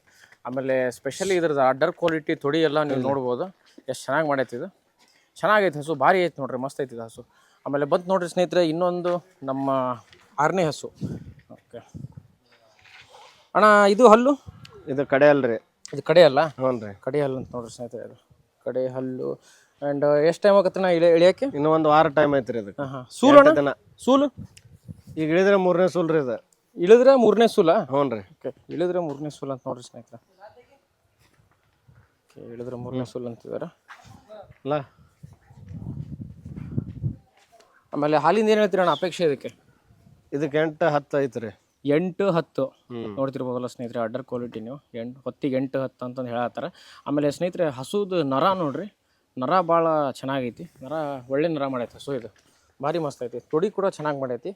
ಆಮೇಲೆ ಸ್ಪೆಷಲಿ ಇದ್ರದ್ದು ಅಡ್ಡರ್ ಕ್ವಾಲಿಟಿ ತೊಡಿ ಎಲ್ಲ ನೀವು ನೋಡ್ಬೋದು. ಎಷ್ಟು ಚೆನ್ನಾಗಿ ಮಾಡೈತಿ ಇದು. ಚೆನ್ನಾಗೈತಿ ಹಸು ಭಾರಿ ಐತಿ ನೋಡ್ರಿ ಮಸ್ತ್ ಐತಿ ಇದು ಹಸು. ಆಮೇಲೆ ಬಂತು ನೋಡ್ರಿ ಸ್ನೇಹಿತರೆ ಇನ್ನೊಂದು ನಮ್ಮ ಆರನೇ ಹಸು. ಓಕೆ. ಅಣ್ಣ ಇದು ಹಲ್ಲು? ಇದು ಕಡೆ ಅಲ್ರಿ. ಇದು ಕಡೆ ಅಲ್ಲ? ಹ್ಞೂ ರೀ. ಕಡೆ ಹಲ್ಲು ಅಂತ ನೋಡ್ರಿ ಸ್ನೇಹಿತರೆ ಇದು ಕಡೆ ಹಲ್ಲು ಅಂಡ್ ಎಷ್ಟು ಟೈಮ್ ಆಗತ್ತೆ ನಾ ಇಳಿ ಇಳಿಯಕ್ಕೆ? ಇನ್ನೂ ಒಂದು ವಾರ ಟೈಮ್ ಐತ್ರಿ ಅದಕ್ಕೆ. ಹಾಂ ಹಾಂ ಸೂಲು ಅಣ್ಣ ದಿನ. ಸೂಲು? ಈಗ ಇಳಿದ್ರೆ ಮೂರನೇ ಸೂಲ್ ರೀ ಇದು ಇಳಿದ್ರೆ ಮೂರನೇ ಸೂಲ? ಹ್ಞೂ ರೀ. ಓಕೆ. ಇಳಿದ್ರೆ ಮೂರನೇ ಸೂಲ್ ಅಂತ ನೋಡ್ರಿ ಸ್ನೇಹಿತರೆ. ಓಕೆ ಇಳಿದ್ರೆ ಮೂರನೇ ಸೂಲ್ ಅಂತಿದ್ದಾರೆ ಅಲ್ಲ ಆಮೇಲೆ ಹಾಲಿಂದ ಏನು ಹೇಳ್ತೀರಣ್ಣ ಅಪೇಕ್ಷೆ ಇದಕ್ಕೆ? ಇದಕ್ಕೆ ಎಂಟು ಹತ್ತು ಐತ್ರಿ. ಎಂಟು ಹತ್ತು. ನೋಡ್ತಿರ್ಬೋದಲ್ಲ ಸ್ನೇಹಿತರೆ ಅಡ್ಡರ್ ಕ್ವಾಲಿಟಿ ನೀವು. ಎಂಟು ಹೊತ್ತಿಗೆ ಎಂಟು ಹತ್ತು ಅಂತಂದು ಹೇಳತ್ತಾರ. ಆಮೇಲೆ ಸ್ನೇಹಿತರೆ ಹಸುದು ನರ ನೋಡ್ರಿ. ನರ ಭಾಳ ಚೆನ್ನಾಗೈತಿ. ನರ ಒಳ್ಳೆ ನರ ಮಾಡೈತಿ ಹಸು ಇದು. ಭಾರಿ ಮಸ್ತ್ ಐತಿ. ತೊಡಿ ಕೂಡ ಚೆನ್ನಾಗಿ ಮಾಡೈತಿ.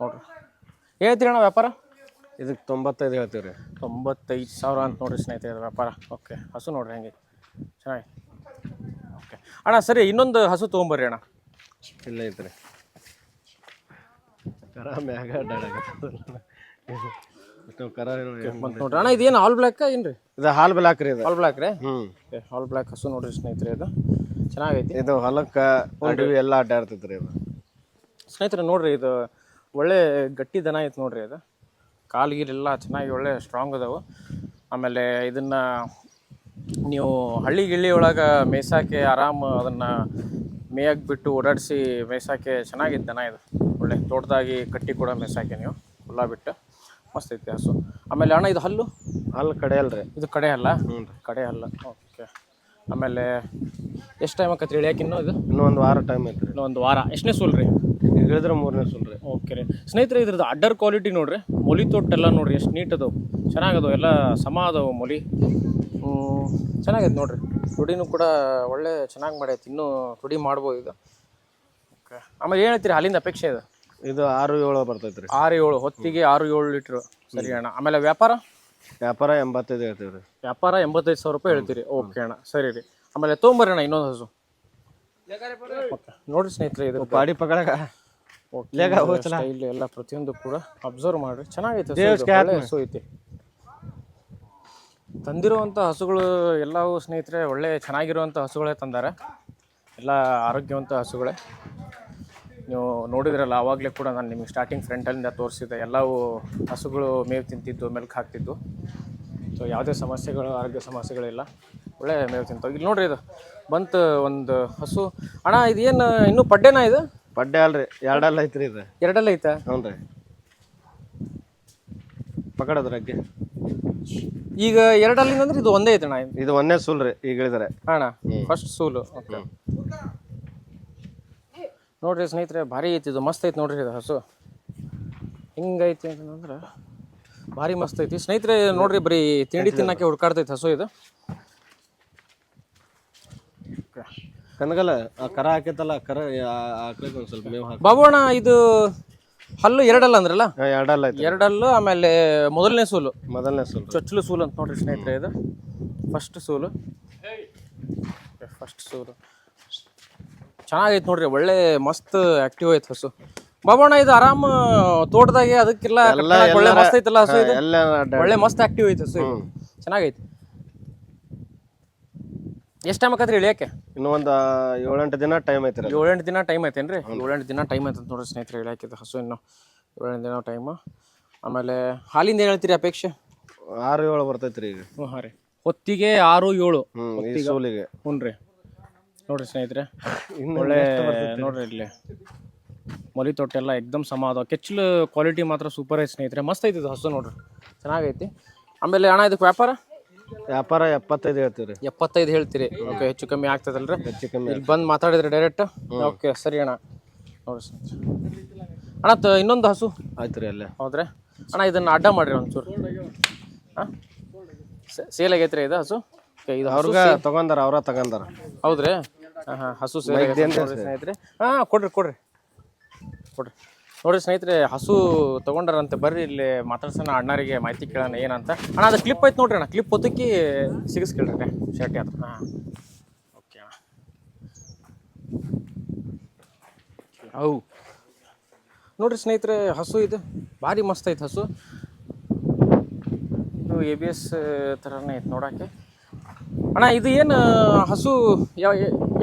ನೋಡ್ರಿ. ಹೇಳ್ತೀರಣ್ಣ ವ್ಯಾಪಾರ? ಇದಕ್ಕೆ ತೊಂಬತ್ತೈದು ಹೇಳ್ತೀವಿ ರೀ ತೊಂಬತ್ತೈದು ಸಾವಿರ ಅಂತ ನೋಡ್ರಿ ಸ್ನೇಹಿತರೆ ಇದು ವ್ಯಾಪಾರ. ಓಕೆ ಹಸು ನೋಡ್ರಿ ಹೆಂಗೆ. ಚೆನ್ನಾಗಿ ಓಕೆ. ಅಣ್ಣ ಸರಿ ಇನ್ನೊಂದು ಹಸು ತೊಗೊಂಬರ್ರಿ ಅಣ್ಣ. ಇಲ್ಲ ಐತ್ರಿ. ಕರ ಮ್ಯಾಗ ಅಡ್ಡಾಡಕತ್ತದ. ಕರ ನೋಡ್ರಿ ಅಣ್ಣ ಇದೇನು ಆಲ್ ಬ್ಲಾಕ್ ಏನು ರೀ ಇದು ಹಾಲ್ ಬ್ಲಾಕ್ ರೀ ಇದು. ಆಲ್ ಬ್ಲ್ಯಾಕ್ ರೀ? ಹ್ಞೂ ಹಾಲ್ ಬ್ಲ್ಯಾಕ್ ಹಸು ನೋಡ್ರಿ ಸ್ನೇಹಿತರೆ ಇದು. ಚೆನ್ನಾಗೈತಿ. ಇದು ಹೊಲಕ್ಕೆ ಅಡವಿ ಎಲ್ಲ ಅಡ್ಡಾಡ್ತೈತೆ ರೀ ಇದು. ಸ್ನೇಹಿತರೆ ನೋಡ್ರಿ ಇದು ಒಳ್ಳೆ ಗಟ್ಟಿ ದನ ಐತೆ ನೋಡ್ರಿ ಇದು. ಕಾಲು ಗೀಲೆಲ್ಲ ಚೆನ್ನಾಗಿ ಒಳ್ಳೆ ಸ್ಟ್ರಾಂಗ್ ಅದಾವು. ಆಮೇಲೆ ಇದನ್ನು ನೀವು ಹಳ್ಳಿ ಗಿಳ್ಳಿ ಒಳಗೆ ಮೇಯ್ಸಾಕೆ ಆರಾಮ ಅದನ್ನು ಮೇಯಕ್ಕೆ ಬಿಟ್ಟು ಓಡಾಡಿಸಿ ಮೇಯ್ಸಾಕೆ ಚೆನ್ನಾಗಿತ್ತು ದನ ಇದು. ಒಳ್ಳೆ ತೋಟದಾಗಿ ಕಟ್ಟಿ ಕೂಡ ಮೇಯ್ಸಾಕೆ ನೀವು. ಹುಲ್ಲ ಬಿಟ್ಟು ಮಸ್ತ್ ಐತಿ ಹಸು ಆಮೇಲೆ ಅಣ್ಣ ಇದು ಹಲ್ಲು? ಹಲ್ ಕಡೆ ಅಲ್ರಿ. ಇದು ಕಡೆ ಅಲ್ಲ? ಹ್ಞೂ ರೀ. ಕಡೆ ಅಲ್ಲ. ಓಕೆ. ಆಮೇಲೆ ಎಷ್ಟು ಟೈಮ್ ಆಕತ್ರಿ ಇಳಿಯಾಕೆ ಇನ್ನೂ ಇದು? ಇನ್ನೂ ಒಂದು ವಾರ ಟೈಮ್ ಐತೆ ಇನ್ನೂ ಒಂದು ವಾರ. ಎಷ್ಟನೇ ಸೂಲ್ ರೀ? ಈಗ ಇಳಿದ್ರೆ ಮೂರನೇ ಸೂಲ್ ರೀ. ಓಕೆ ರೀ. ಸ್ನೇಹಿತರೆ ಇದ್ರದ್ದು ಅಡ್ಡರ್ ಕ್ವಾಲಿಟಿ ನೋಡ್ರಿ. ಮೊಲಿ ತೊಟ್ಟೆಲ್ಲ ನೋಡ್ರಿ ಎಷ್ಟು ನೀಟ್ ಅದಾವು. ಚೆನ್ನಾಗದವು ಎಲ್ಲ ಸಮ ಅದಾವು ಮೊಲಿ. ಚೆನ್ನಾಗೈತೆ ನೋಡ್ರಿ. ತುಡಿನೂ ಕೂಡ ಒಳ್ಳೆ ಚೆನ್ನಾಗಿ ಮಾಡೈತೆ. ಇನ್ನೂ ತುಡಿ ಮಾಡ್ಬೋದು ಇದು ಓಕೆ ಆಮೇಲೆ ಏನು ಹೇಳ್ತೀರಿ ಹಾಲಿಂದ ಅಪೇಕ್ಷೆ ಇದು? ಇದು ಆರು ಏಳು ಬರ್ತೈತೆ ರೀ ಆರು ಏಳು ಹೊತ್ತಿಗೆ ಆರು ಏಳು ಲೀಟ್ರ್ ಸರಿ ಅಣ್ಣ. ಆಮೇಲೆ ವ್ಯಾಪಾರ? ವ್ಯಾಪಾರ ಎಂಬತ್ತೈದು ಹೇಳ್ತೀವಿ ರೀ ವ್ಯಾಪಾರ ಎಂಬತ್ತೈದು ಸಾವಿರ ರೂಪಾಯಿ ಹೇಳ್ತೀರಿ. ಓಕೆ ಅಣ್ಣ ಸರಿ ರೀ. ಆಮೇಲೆ ತೊಗೊಂಬರ್ರಿ ಅಣ್ಣ ಇನ್ನೊಂದು ಹಸು. ನೋಡಿ ನೋಡ್ರಿ ಸ್ನೇಹಿತರೆ ಇದು ಬಾಡಿ ಪಕಡಕ ಇಲ್ಲಿ ಎಲ್ಲ ಪ್ರತಿಯೊಂದು ಕೂಡ ಅಬ್ಸರ್ವ್ ಮಾಡ್ರಿ. ಚೆನ್ನಾಗೈತೆ ಹಸು ಐತಿ. ತಂದಿರುವಂಥ ಹಸುಗಳು ಎಲ್ಲವೂ ಸ್ನೇಹಿತರೆ ಒಳ್ಳೆ ಚೆನ್ನಾಗಿರುವಂಥ ಹಸುಗಳೇ ತಂದಾರೆ. ಎಲ್ಲ ಆರೋಗ್ಯವಂತ ಹಸುಗಳೇ. ನೀವು ನೋಡಿದ್ರಲ್ಲ ಆವಾಗಲೇ ಕೂಡ ನಾನು ನಿಮಗೆ ಸ್ಟಾರ್ಟಿಂಗ್ ಫ್ರಂಟಲ್ಲಿಂದ ತೋರಿಸಿದ್ದೆ. ಎಲ್ಲವೂ ಹಸುಗಳು ಮೇವು ತಿಂತಿದ್ದು ಮೆಲ್ಕ್ ಹಾಕ್ತಿದ್ದು. ಸೊ ಯಾವುದೇ ಸಮಸ್ಯೆಗಳು ಆರೋಗ್ಯ ಸಮಸ್ಯೆಗಳಿಲ್ಲ. ಒಳ್ಳೆ ಮೇವು ತಿಂತಾವೆ. ಇಲ್ಲಿ ನೋಡ್ರಿ ಇದು. ಬಂತು ಒಂದು ಹಸು. ಅಣ್ಣ ಇದೇನು ಇನ್ನೂ ಪಡ್ಡೆನಾ ಇದು? ಪಡ್ಡೆ ಅಲ್ರಿ. ಎರಡಲ್ಲ ಐತ್ರಿ ಇದು. ಎರಡಲ್ಲ ಐತಾ? ಹ್ಞೂ ರೀ ಪಕಡದ್ರ ಅಗ್ಗೆ. ಈಗ ಎರಡಲ್ಲಿಂದ ಅಂದ್ರೆ ಇದು ಒಂದೇ ಐತಣ್ಣ ಇದು. ಇದು ಒಂದೇ ಸೂಲ್ ರೀ ಈಗ ಇಳಿದ್ರೆ ಅಣ್ಣ ಫಸ್ಟ್ ಸೂಲು ಓಕೆ ನೋಡ್ರಿ ಸ್ನೇಹಿತರೆ ಭಾರಿ ಐತಿ ಇದು. ಮಸ್ತ್ ಐತಿ ನೋಡ್ರಿ ಇದು ಹಸು. ಹಿಂಗೈತಿ ಅಂತಂದ್ರೆ ಭಾರಿ ಮಸ್ತ್ ಐತಿ. ಸ್ನೇಹಿತರೆ ನೋಡ್ರಿ ಬರೀ ತಿಂಡಿ ತಿನ್ನಕ್ಕೆ ಹುಡ್ಕಾಡ್ತೈತಿ ಹಸು ಇದು. ಕನಗಲ್ಲ ಆ ಕರ ಹಾಕೈತಲ್ಲ ಕರ ಹಾಕ್ಲಿಕ್ಕೆ ಒಂದು ಸ್ವಲ್ಪ ಮೇವು ಹಾಕಿ ಬಾಬು ಅಣ್ಣ ಇದು ಹಲ್ಲು ಎರಡಲ್ಲ ಅಂದ್ರಲ್ಲ? ಎರಡಲ್ಲ ಐತಿ ಎರಡಲ್ಲು ಆಮೇಲೆ ಮೊದಲನೇ ಸೂಲು. ಮೊದಲನೇ ಸೂಲು. ಚೊಚ್ಚಲು ಸೂಲು ಅಂತ ನೋಡ್ರಿ ಸ್ನೇಹಿತರೆ ಇದು. ಫಸ್ಟ್ ಸೂಲು. ಫಸ್ಟ್ ಸೂಲು. ಚೆನ್ನಾಗೈತೆ ನೋಡ್ರಿ ಒಳ್ಳೆ ಮಸ್ತ್ ಆಕ್ಟಿವ್ ಐತೆ ಹಸು. ಬಾಬಣ್ಣ ಇದು ಆರಾಮ ತೋಟದಾಗೆ ಅದಕ್ಕೆಲ್ಲ ಒಳ್ಳೆ ಮಸ್ತ್ ಐತಲ್ಲ ಹಸು ಇದು? ಎಲ್ಲ ಒಳ್ಳೆ ಮಸ್ತ್ ಆಕ್ಟಿವ್ ಐತೆ ಹಸು ಇದು. ಚೆನ್ನಾಗೈತೆ. ಎಷ್ಟು ಟೈಮ್ ಆಕತ್ರಿ ಇಳಿಯಕ್ಕೆ? ಇನ್ನು ಒಂದು ಏಳೆಂಟು ದಿನ ಟೈಮ್ ಐತ್ರಿ. ಏಳೆಂಟು ದಿನ ಟೈಮ್ ಐತೇನ್ರಿ ಏಳೆಂಟು ದಿನ ಟೈಮ್ ಐತೆ ನೋಡ್ರಿ ಸ್ನೇಹಿತರೆ ಇಳಿಯಾಕಿದ್ದು ಹಸು ಇನ್ನು. ಏಳೆಂಟು ದಿನ ಟೈಮ್ ಆಮೇಲೆ ಹಾಲಿಂದ ಏನು ಹೇಳ್ತೀರಿ ಅಪೇಕ್ಷೆ? ಆರು ಏಳು ಬರ್ತೈತ್ರಿ ಈಗ. ಹ್ಞೂ ಹಾಂ ರೀ. ಹೊತ್ತಿಗೆ ಆರು ಏಳು. ಹ್ಮ್ ಈ ಸೂಲಿಗೆ. ಹ್ಞೂ ರೀ ನೋಡ್ರಿ ಸ್ನೇಹಿತರೆ ಇನ್ನು ಒಳ್ಳೆ ನೋಡ್ರಿ ಇಲ್ಲಿ. ಮೊಲಿ ತೊಟ್ಟೆಲ್ಲ ಎಕ್ದಮ್ ಸಮ ಅದಾವ. ಕೆಚ್ಚಲು ಕ್ವಾಲಿಟಿ ಮಾತ್ರ ಸೂಪರ್ ಐತೆ ಸ್ನೇಹಿತರೆ. ಮಸ್ತ್ ಐತಿ ಇದು ಹಸು ನೋಡ್ರಿ. ಚೆನ್ನಾಗೈತಿ. ಆಮೇಲೆ ಅಣ್ಣ ಇದಕ್ಕೆ ವ್ಯಾಪಾರ? ವ್ಯಾಪಾರ ಎಪ್ಪತ್ತೈದು ಹೇಳ್ತೀರಿ ರೀ ಎಪ್ಪತ್ತೈದು ಹೇಳ್ತೀರಿ. ಓಕೆ ಹೆಚ್ಚು ಕಮ್ಮಿ ಆಗ್ತದಲ್ರಿ? ಹೆಚ್ಚು ಕಮ್ಮಿ ಇಲ್ಲಿ ಬಂದು ಮಾತಾಡಿದ್ರಿ ಡೈರೆಕ್ಟ್ ಓಕೆ ಸರಿ ಅಣ್ಣ. ನೋಡ್ರಿ ಅಣ್ಣ ತ- ಇನ್ನೊಂದು ಹಸು? ಆಯ್ತು ರೀ ಅಲ್ಲೇ. ಹೌದ್ರೆ? ಅಣ್ಣ ಇದನ್ನು ಅಡ್ಡ ಮಾಡಿರಿ ಒಂಚೂರು. ಹಾಂ? ಸೇಲ್ ಆಗೈತ್ರಿ ಇದು ಹಸು? ಇದು ಅವ್ರಿಗೆ ತಗೊಂಡಾರ ಅವ್ರ ತಗೊಂಡಾರ? ಹೌದ್ರಿ? ಹಾಂ ಹಾಂ ಹಸು ಸ್ನೇಹಿತರೆ. ಹಾಂ ಕೊಡ್ರಿ ಕೊಡ್ರಿ. ಕೊಡ್ರಿ. ನೋಡ್ರಿ ಸ್ನೇಹಿತರೆ ಹಸು ತಗೊಂಡಾರಂತೆ ಬರ್ರಿ ಇಲ್ಲಿ ಮಾತಾಡ್ಸೋಣ ಅಣ್ಣರಿಗೆ ಮಾಹಿತಿ ಕೇಳೋಣ ಏನಂತ. ಅಣ್ಣ ಅದು ಕ್ಲಿಪ್ ಐತೆ ನೋಡ್ರಿ ಅಣ್ಣ. ಕ್ಲಿಪ್ ಒತ್ತಕ್ಕಿ ಸಿಗಿಸ್ಕೇಳ್ರಿ ಶರ್ಟಿ ಅದು ಹಾಂ. ಓಕೆ ಅಣ್ಣ. ಅವು ನೋಡ್ರಿ ಸ್ನೇಹಿತರೆ ಹಸು ಇದು ಭಾರಿ ಮಸ್ತ್ ಐತೆ ಹಸು. ಇದು ಎ ಬಿ ಎಸ್ ಥರನೇ ಐತೆ ನೋಡೋಕ್ಕೆ. ಅಣ್ಣ ಇದು ಏನು ಹಸು ಯಾವ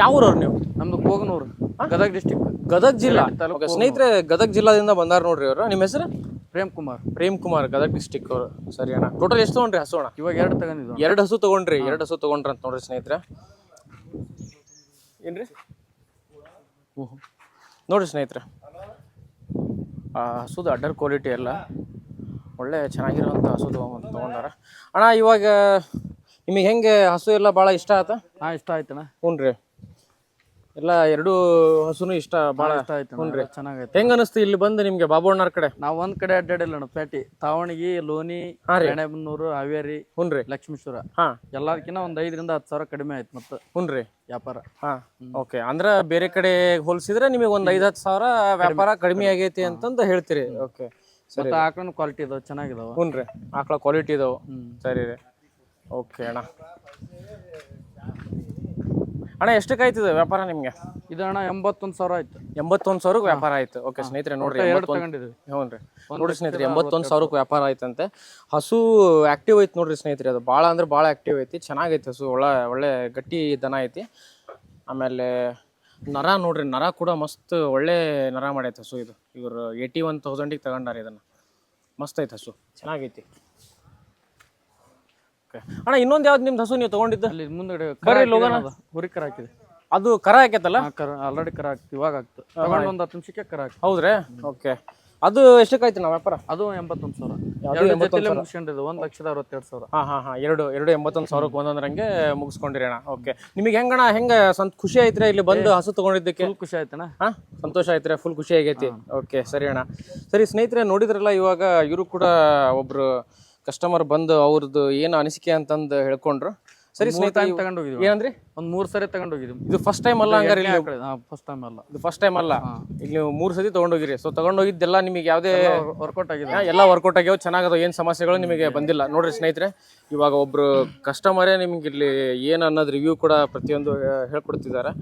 ಯಾವ ಊರವ್ರು ನೀವು? ನಮ್ದು ಕೋಗನೂರು ಗದಗ ಡಿಸ್ಟಿಕ್ ಗದಗ್ ಜಿಲ್ಲಾ? ತಾಲೂಕು ಸ್ನೇಹಿತರೆ ಗದಗ ಜಿಲ್ಲಾದಿಂದ ಬಂದಾರ ನೋಡ್ರಿ ಅವರು. ನಿಮ್ಮ ಹೆಸರು? ಪ್ರೇಮ್ ಕುಮಾರ್. ಪ್ರೇಮ್ ಕುಮಾರ್ ಗದಗ್ ಡಿಸ್ಟಿಕ್ ಅವರು. ಸರಿ ಅಣ್ಣ. ಟೋಟಲ್ ಎಷ್ಟು ತೊಗೊಂಡ್ರಿ ಹಸು ಅಣ್ಣ? ಇವಾಗ ಎರಡು ತಗೊಂಡಿದ್ದು. ಎರಡು ಹಸು ತಗೊಂಡ್ರಿ ಎರಡು ಹಸು ತಗೊಂಡ್ರಿ ಅಂತ ನೋಡ್ರಿ ಸ್ನೇಹಿತರೆ. ಏನ್ರಿ? ಹ್ಞೂ ನೋಡಿ ನೋಡ್ರಿ ಸ್ನೇಹಿತರೆ. ಆ ಹಸುದು ಅಡ್ಡರ್ ಕ್ವಾಲಿಟಿ ಎಲ್ಲ ಒಳ್ಳೆ ಚೆನ್ನಾಗಿರುವಂಥ ಹಸು ತಗೊಂಡ್ ತೊಗೊಂಡಾರ. ಅಣ್ಣ ಇವಾಗ ನಿಮಗೆ ಹೆಂಗೆ ಹಸು ಎಲ್ಲ ಭಾಳ ಇಷ್ಟ ಆಯ್ತಾ ಹಾ ಇಷ್ಟ ಆಯ್ತಣ್ಣ ಹ್ಞೂ ರೀ. ಎಲ್ಲ ಎರಡೂ ಹಸುನು ಇಷ್ಟ ಭಾಳ. ಇಷ್ಟ ಆಯ್ತು ಆಯ್ತಣ್ಣ ಚೆನ್ನಾಗೈತೆ ಹೆಂಗ ಅನಿಸ್ತು ಇಲ್ಲಿ ಬಂದು ನಿಮ್ಗೆ ಬಾಬಣ್ಣವ್ರ ಕಡೆ? ನಾವ್ ಒಂದ್ ಕಡೆ ಅಡ್ಡಾಡಿಲ್ಲ ಅಣ್ಣ ಪೇಟಿ. ತಾವಣಗಿ ಲೋನಿ ಹಾ ರೀ. ಹಾವೇರಿ ಹ್ಞೂ ಲಕ್ಷ್ಮೀಶ್ವರ ಲಕ್ಷ್ಮೇಶ್ವರ. ಹಾ. ಎಲ್ಲದಕ್ಕಿಂತ ಒಂದ್ ಐದರಿಂದ ಹತ್ತು ಸಾವಿರ ಕಡಿಮೆ ಆಯ್ತು ಮತ್ತೆ ಹ್ಞೂ ರೀ. ವ್ಯಾಪಾರ. ಹಾ ಓಕೆ. ಅಂದ್ರ ಬೇರೆ ಕಡೆ ಹೋಲಿಸಿದ್ರೆ ನಿಮಗೆ ಒಂದ್ ಐದ್ ಹತ್ತು ಸಾವಿರ ವ್ಯಾಪಾರ ಕಡಿಮೆ ಆಗೈತಿ ಅಂತಂದ ಹೇಳ್ತೀರಿ. ಓಕೆ. ಮತ್ತೆ ಆಕಳನ ಕ್ವಾಲಿಟಿ ಇದಾವ ಚೆನ್ನಾಗಿದಾವ. ಹ್ಞೂ ರೀ. ಆಕಳ ಕ್ವಾಲಿಟಿ ಇದಾವೆ. ಹ್ಮ್. ಸರಿ ರೀ. ಓಕೆ ಅಣ್ಣ. ಅಣ್ಣ ಎಷ್ಟಕ್ಕೆ ಆಯ್ತದ ವ್ಯಾಪಾರ ನಿಮ್ಗೆ? ಇದು ಅಣ್ಣ ಎಂಬತ್ತೊಂದು ಸಾವಿರ ಆಯ್ತು. ಎಂಬತ್ತೊಂದು ಸಾವಿರಕ್ಕೆ ವ್ಯಾಪಾರ ಆಯ್ತು. ಓಕೆ ಸ್ನೇಹಿತರೆ ನೋಡ್ರಿ ಎರಡು ನೋಡಿ ತಗೊಂಡಿದ್ವಿ ಹ್ಞೂ ರೀ. ನೋಡ್ರಿ ಸ್ನೇಹಿತರೆ ಎಂಬತ್ತೊಂದು ಸಾವಿರಕ್ಕೆ ವ್ಯಾಪಾರ ಆಯ್ತಂತೆ. ಹಸು ಆಕ್ಟಿವ್ ಐತಿ ನೋಡ್ರಿ ಸ್ನೇಹಿತರೆ ಅದು ಭಾಳ ಅಂದ್ರೆ ಭಾಳ ಆಕ್ಟಿವ್ ಐತಿ. ಚೆನ್ನಾಗೈತೆ ಹಸು ಒಳ್ಳೆ ಒಳ್ಳೆ ಗಟ್ಟಿ ದನ ಐತಿ. ಆಮೇಲೆ ನರ ನೋಡ್ರಿ ನರ ಕೂಡ ಮಸ್ತ್ ಒಳ್ಳೆ ನರ ಮಾಡೈತೆ ಹಸು ಇದು. ಇವರು ಏಯ್ಟಿ ಒನ್ ತೌಸಂಡಿಗೆ ತಗೊಂಡಾರ ಇದನ್ನು. ಮಸ್ತ್ ಐತೆ ಹಸು ಚೆನ್ನಾಗೈತಿ. ಓಕೆ. ಅಣ್ಣ ಇನ್ನೊಂದು ಯಾವ್ದು ನಿಮ್ದು ಹಸು ನೀವು ತಗೊಂಡಿದ್ದು? ಅಲ್ಲಿ ಮುಂದ್ಗಡೆ ಬರ್ರಿ ಲೋಗನ. ಹುರಿ ಕರ ಹಾಕಿದೆ. ಅದು ಕರ ಹಾಕೈತಲ್ಲ ಕರ. ಆಲ್ರೆಡಿ ಕರ ಹಾಕ್ತಿ ಇವಾಗ ಆಗ್ತು ತಗೊಂಡು ಒಂದ್ ಹತ್ತು ನಿಮಿಷಕ್ಕೆ ಕರ ಹಾಕ್ತಿ ಹೌದ್ರಿ? ಓಕೆ. ಅದು ಎಷ್ಟಕ್ಕಾಯ್ತು ನಾವು ವ್ಯಾಪಾರ? ಅದು ಎಂಬತ್ತೊಂದು ಸಾವಿರ. ಎರಡು ಎಂಬತ್ತೊಂದು ಮುಗಿಸ್ಕೊಂಡಿದ್ದು. ಒಂದು ಲಕ್ಷದ ಅರವತ್ತೆರಡು ಸಾವಿರ. ಹಾಂ ಹಾಂ ಹಾಂ. ಎರಡು ಎರಡು ಎಂಬತ್ತೊಂದು ಸಾವಿರಕ್ಕೆ ಒಂದೊಂದ್ರಂಗೆ ಮುಗಿಸ್ಕೊಂಡಿರಿ ಅಣ್ಣ. ಓಕೆ. ನಿಮಗೆ ಹೆಂಗಣ್ಣ ಹೆಂಗೆ ಸಂತ ಖುಷಿ ಐತ್ರಿ ಇಲ್ಲಿ ಬಂದು ಹಸು ತೊಗೊಂಡಿದ್ದಕ್ಕೆ? ಫುಲ್ ಖುಷಿ ಆಯ್ತಣ್ಣ. ಹಾಂ ಸಂತೋಷ ಆಯ್ತ್ರಿ ಫುಲ್ ಖುಷಿ ಆಗೈತಿ. ಓಕೆ ಸರಿ ಅಣ್ಣ. ಸರಿ ಸ್ನೇಹಿತರೆ ನೋಡಿದ್ರಲ್ಲ ಇವಾಗ ಇವರು ಕೂಡ ಒಬ್ರು ಕಸ್ಟಮರ್ ಬಂದು ಅವ್ರದ್ದು ಏನು ಅನಿಸಿಕೆ ಅಂತಂದು ಹೇಳ್ಕೊಂಡ್ರು. ಸರಿ ಸ್ನೇಹಿತರೆ ಟೈಮ್ ತಗೊಂಡ್ ಹೋಗಿದ್ವಿ ಏನಂದ್ರಿ? ಒಂದು ಮೂರು ಸರಿ ತಗೊಂಡ್ ಹೋಗಿದ್ವಿ ಇದು ಫಸ್ಟ್ ಟೈಮ್ ಅಲ್ಲ ಹಂಗಾರೆ ಇಲ್ಲಿ? ಫಸ್ಟ್ ಟೈಮ್ ಅಲ್ಲ. ಇದು ಫಸ್ಟ್ ಟೈಮ್ ಅಲ್ಲ? ಇಲ್ಲಿ ನೀವು ಮೂರು ಸತಿ ತಗೊಂಡೋಗಿರಿ. ಸೊ ತಗೊಂಡೋಗಿದ್ದೆಲ್ಲ ನಿಮಗೆ ಯಾವುದೇ ವರ್ಕೌಟ್ ಆಗಿದೆ ಎಲ್ಲ ವರ್ಕೌಟ್ ಆಗ್ಯಾವ ಚೆನ್ನಾಗದ ಏನು ಸಮಸ್ಯೆಗಳು ನಿಮಗೆ ಬಂದಿಲ್ಲ. ನೋಡ್ರಿ ಸ್ನೇಹಿತರೆ ಇವಾಗ ಒಬ್ರು ಕಸ್ಟಮರೇ ನಿಮ್ಗೆ ಇಲ್ಲಿ ಏನು ಅನ್ನೋದು ರಿವ್ಯೂ ಕೂಡ ಪ್ರತಿಯೊಂದು ಹೇಳ್ಕೊಡ್ತಿದ್ದಾರೆ.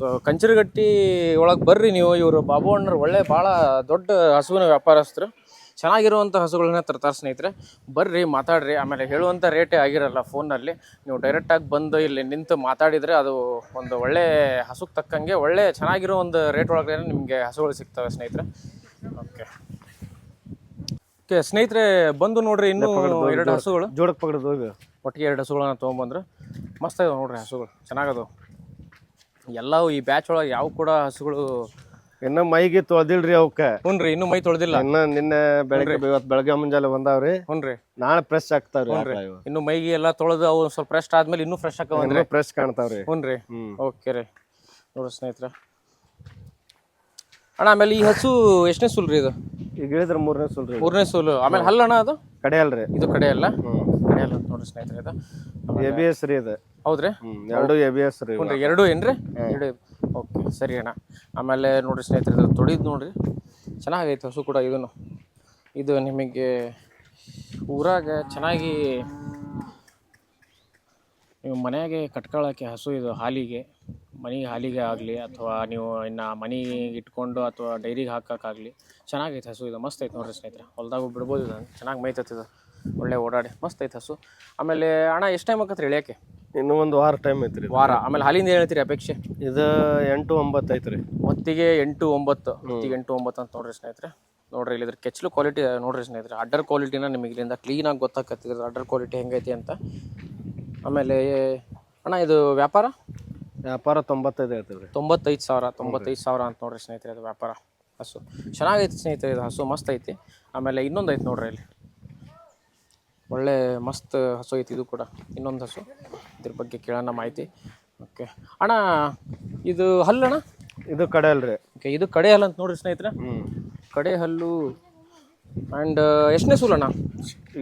ಸೊ ಕಂಚರಗಟ್ಟಿ ಒಳಗೆ ಬರ್ರಿ ನೀವು. ಇವರು ಬಾಬು ಅಣ್ಣರು ಒಳ್ಳೆ ಭಾಳ ದೊಡ್ಡ ಹಸುವಿನ ವ್ಯಾಪಾರಸ್ಥರು. ಚೆನ್ನಾಗಿರುವಂಥ ಹಸುಗಳನ್ನ ತರ್ತಾರೆ ಸ್ನೇಹಿತರೆ. ಬರ್ರಿ ಮಾತಾಡ್ರಿ. ಆಮೇಲೆ ಹೇಳುವಂಥ ರೇಟೇ ಆಗಿರಲ್ಲ ಫೋನಲ್ಲಿ. ನೀವು ಡೈರೆಕ್ಟಾಗಿ ಬಂದು ಇಲ್ಲಿ ನಿಂತು ಮಾತಾಡಿದರೆ ಅದು ಒಂದು ಒಳ್ಳೆ ಹಸುಗೆ ತಕ್ಕಂಗೆ ಒಳ್ಳೆ ಚೆನ್ನಾಗಿರೋ ಒಂದು ರೇಟ್ ಒಳಗಡೆ ನಿಮಗೆ ಹಸುಗಳು ಸಿಗ್ತವೆ ಸ್ನೇಹಿತರೆ. ಓಕೆ. ಓಕೆ ಸ್ನೇಹಿತರೆ ಬಂದು ನೋಡ್ರಿ ಇನ್ನೂ ಎರಡು ಹಸುಗಳು. ಜೋಡಕ್ಕೆ ಪಗಡದು ಹೋಗಿ. ಒಟ್ಟಿಗೆ ಎರಡು ಹಸುಗಳನ್ನ ತೊಗೊಂಬಂದ್ರೆ ಮಸ್ತ್ ಇದಾವೆ ನೋಡ್ರಿ ಹಸುಗಳು. ಚೆನ್ನಾಗದವು ಎಲ್ಲವೂ ಈ ಬ್ಯಾಚ್ ಒಳಗೆ ಯಾವ ಕೂಡ ಹಸುಗಳು ಇನ್ನ ಮೈಗೆ ತೊಳ್ದಿಲ್ರಿ ಅವಕ್ಕ. ಹುನ್ರಿ ಇನ್ನು ಮೈ ತೊಳ್ದಿಲ್ಲ. ಇನ್ನ ನಿನ್ನೆ ಬೆಳಗ್ಗೆ ಇವತ್ತು ಬೆಳಗ್ಗೆ ಮುಂಜಾನೆ ಬಂದಾವ್ರಿ. ಹುನ್ರಿ. ನಾಳೆ ಫ್ರೆಶ್ ಆಗ್ತಾವ್ರಿ. ಇನ್ನು ಮೈಗೆ ಎಲ್ಲ ತೊಳೆದು ಅವು ಸ್ವಲ್ಪ ರೆಸ್ಟ್ ಆದ್ಮೇಲೆ ಇನ್ನೂ ಫ್ರೆಶ್ ಆಗ ಫ್ರೆಶ್ ಕಾಣ್ತಾವ್ರಿ. ಹುನ್ರಿ. ಓಕೆ ರೀ. ನೋಡ್ರಿ ಸ್ನೇಹಿತರ. ಅಣ್ಣ ಆಮೇಲೆ ಈ ಹಸು ಎಷ್ಟನೇ ಸುಲ್ರಿ ಇದು? ಈಗ ಹೇಳಿದ್ರೆ ಮೂರನೇ ಸುಲ್ರಿ ಮೂರನೇ ಸುಲ್ ಆಮೇಲೆ ಹಲ್ಲಣ್ಣ ಅದು? ಕಡೆ ಅಲ್ರಿ ಇದು ಕಡೆ ಅಲ್ಲ ಹ್ಮ್. ಕಡೆ ಅಲ್ಲ ನೋಡ್ರಿ ಸ್ನೇಹಿತರೆ ಇದು. ಎ ಬಿ ಎಸ್ ರೀ ಇದು. ಹೌದ್ರಿ? ಎರಡು ಎ ಬಿ ಎಸ್. ರೀ ಎರಡು ಏನ್ರಿ? ಎರಡು ಓಕೆ, ಸರಿ ಅಣ್ಣ. ಆಮೇಲೆ ನೋಡಿರಿ ಸ್ನೇಹಿತರೆ ತೊಡಿದ್ ನೋಡಿರಿ. ಚೆನ್ನಾಗೈತೆ ಹಸು ಕೂಡ ಇದನ್ನು ಇದು ನಿಮಗೆ ಊರಾಗ ಚೆನ್ನಾಗಿ ನೀವು ಮನೆಯಾಗೆ ಕಟ್ಕೊಳ್ಳೋಕ್ಕೆ ಹಸು ಇದು ಹಾಲಿಗೆ ಮನೆಗೆ ಹಾಲಿಗೆ ಆಗಲಿ ಅಥವಾ ನೀವು ಇನ್ನು ಮನೆಗೆ ಇಟ್ಕೊಂಡು ಅಥವಾ ಡೈರಿಗೆ ಹಾಕೋಕ್ಕಾಗಲಿ ಚೆನ್ನಾಗೈತೆ ಹಸು ಇದು. ಮಸ್ತ್ ಐತೆ ನೋಡಿರಿ ಸ್ನೇಹಿತರೆ. ಹೊಲ್ದಾಗೂ ಬಿಡ್ಬೋದು ಇದು ಚೆನ್ನಾಗಿ ಮೈತೈತೆ ಇದು. ಒಳ್ಳೆ ಓಡಾಡಿ ಮಸ್ತ್ ಐತೆ ಹಸು. ಆಮೇಲೆ ಅಣ್ಣ ಎಷ್ಟು ಟೈಮ್ ಆಕತ್ರಿ ಇಳಿಯೋಕ್ಕೆ? ಇನ್ನೂ ಒಂದು ವಾರ ಟೈಮ್ ಐತ್ರಿ ಇದು. ವಾರ? ಆಮೇಲೆ ಹಾಲಿಂದ ಏನು ಹೇಳ್ತೀರಿ ಅಪೇಕ್ಷೆ? ಇದು ಎಂಟು ಒಂಬತ್ತು ಐತ್ರಿ. ಹೊತ್ತಿಗೆ ಎಂಟು ಒಂಬತ್ತು. ಹೊತ್ತಿಗೆ ಎಂಟು ಒಂಬತ್ತು ಅಂತ ನೋಡ್ರಿ ಸ್ನೇಹಿತರೆ. ನೋಡ್ರಿ ಇಲ್ಲಿ ಇದ್ರ ಕೆಚ್ಚಲು ಕ್ವಾಲಿಟಿ ನೋಡ್ರಿ ಸ್ನೇಹಿತರೆ ಅಡ್ಡರ್ ಕ್ವಾಲಿಟಿನ ನಿಮಗೆ ಇಲ್ಲಿಂದ ಕ್ಲೀನಾಗಿ ಗೊತ್ತಾಕತ್ತಿದ್ರೆ ಅಡ್ಡರ್ ಕ್ವಾಲಿಟಿ ಹೆಂಗೈತಿ ಅಂತ. ಆಮೇಲೆ ಅಣ್ಣ ಇದು ವ್ಯಾಪಾರ? ವ್ಯಾಪಾರ ತೊಂಬತ್ತೈದು ಐತ್ರಿ ತೊಂಬತ್ತೈದು ಸಾವಿರ ತೊಂಬತ್ತೈದು ಸಾವಿರ ಅಂತ ನೋಡ್ರಿ ಸ್ನೇಹಿತರೆ ಅದು ವ್ಯಾಪಾರ. ಹಸು. ಚೆನ್ನಾಗೈತೆ ಸ್ನೇಹಿತರೆ ಇದು ಹಸು ಮಸ್ತ್ ಐತಿ. ಆಮೇಲೆ ಇನ್ನೊಂದು ಐತೆ ನೋಡ್ರಿ ಇಲ್ಲಿ. ಒಳ್ಳೆ ಮಸ್ತ್ ಹಸು ಐತಿ ಇದು ಕೂಡ. ಇನ್ನೊಂದು ಹಸು. ಇದ್ರ ಬಗ್ಗೆ ಕೇಳೋಣ ಮಾಹಿತಿ. ಓಕೆ ಅಣ್ಣ ಇದು ಹಲ್ಲಣ್ಣ ಇದು ಕಡೆ ಅಲ್ರಿ ಓಕೆ ಇದು ಕಡೆ ಹಲ್ಲು ಅಂತ ನೋಡ್ರಿ ಸ್ನೇಹಿತರೆ. ಕಡೆ ಹಲ್ಲು ಆ್ಯಂಡ್ ಎಷ್ಟನೇ ಸೂಲ ಅಣ್ಣ?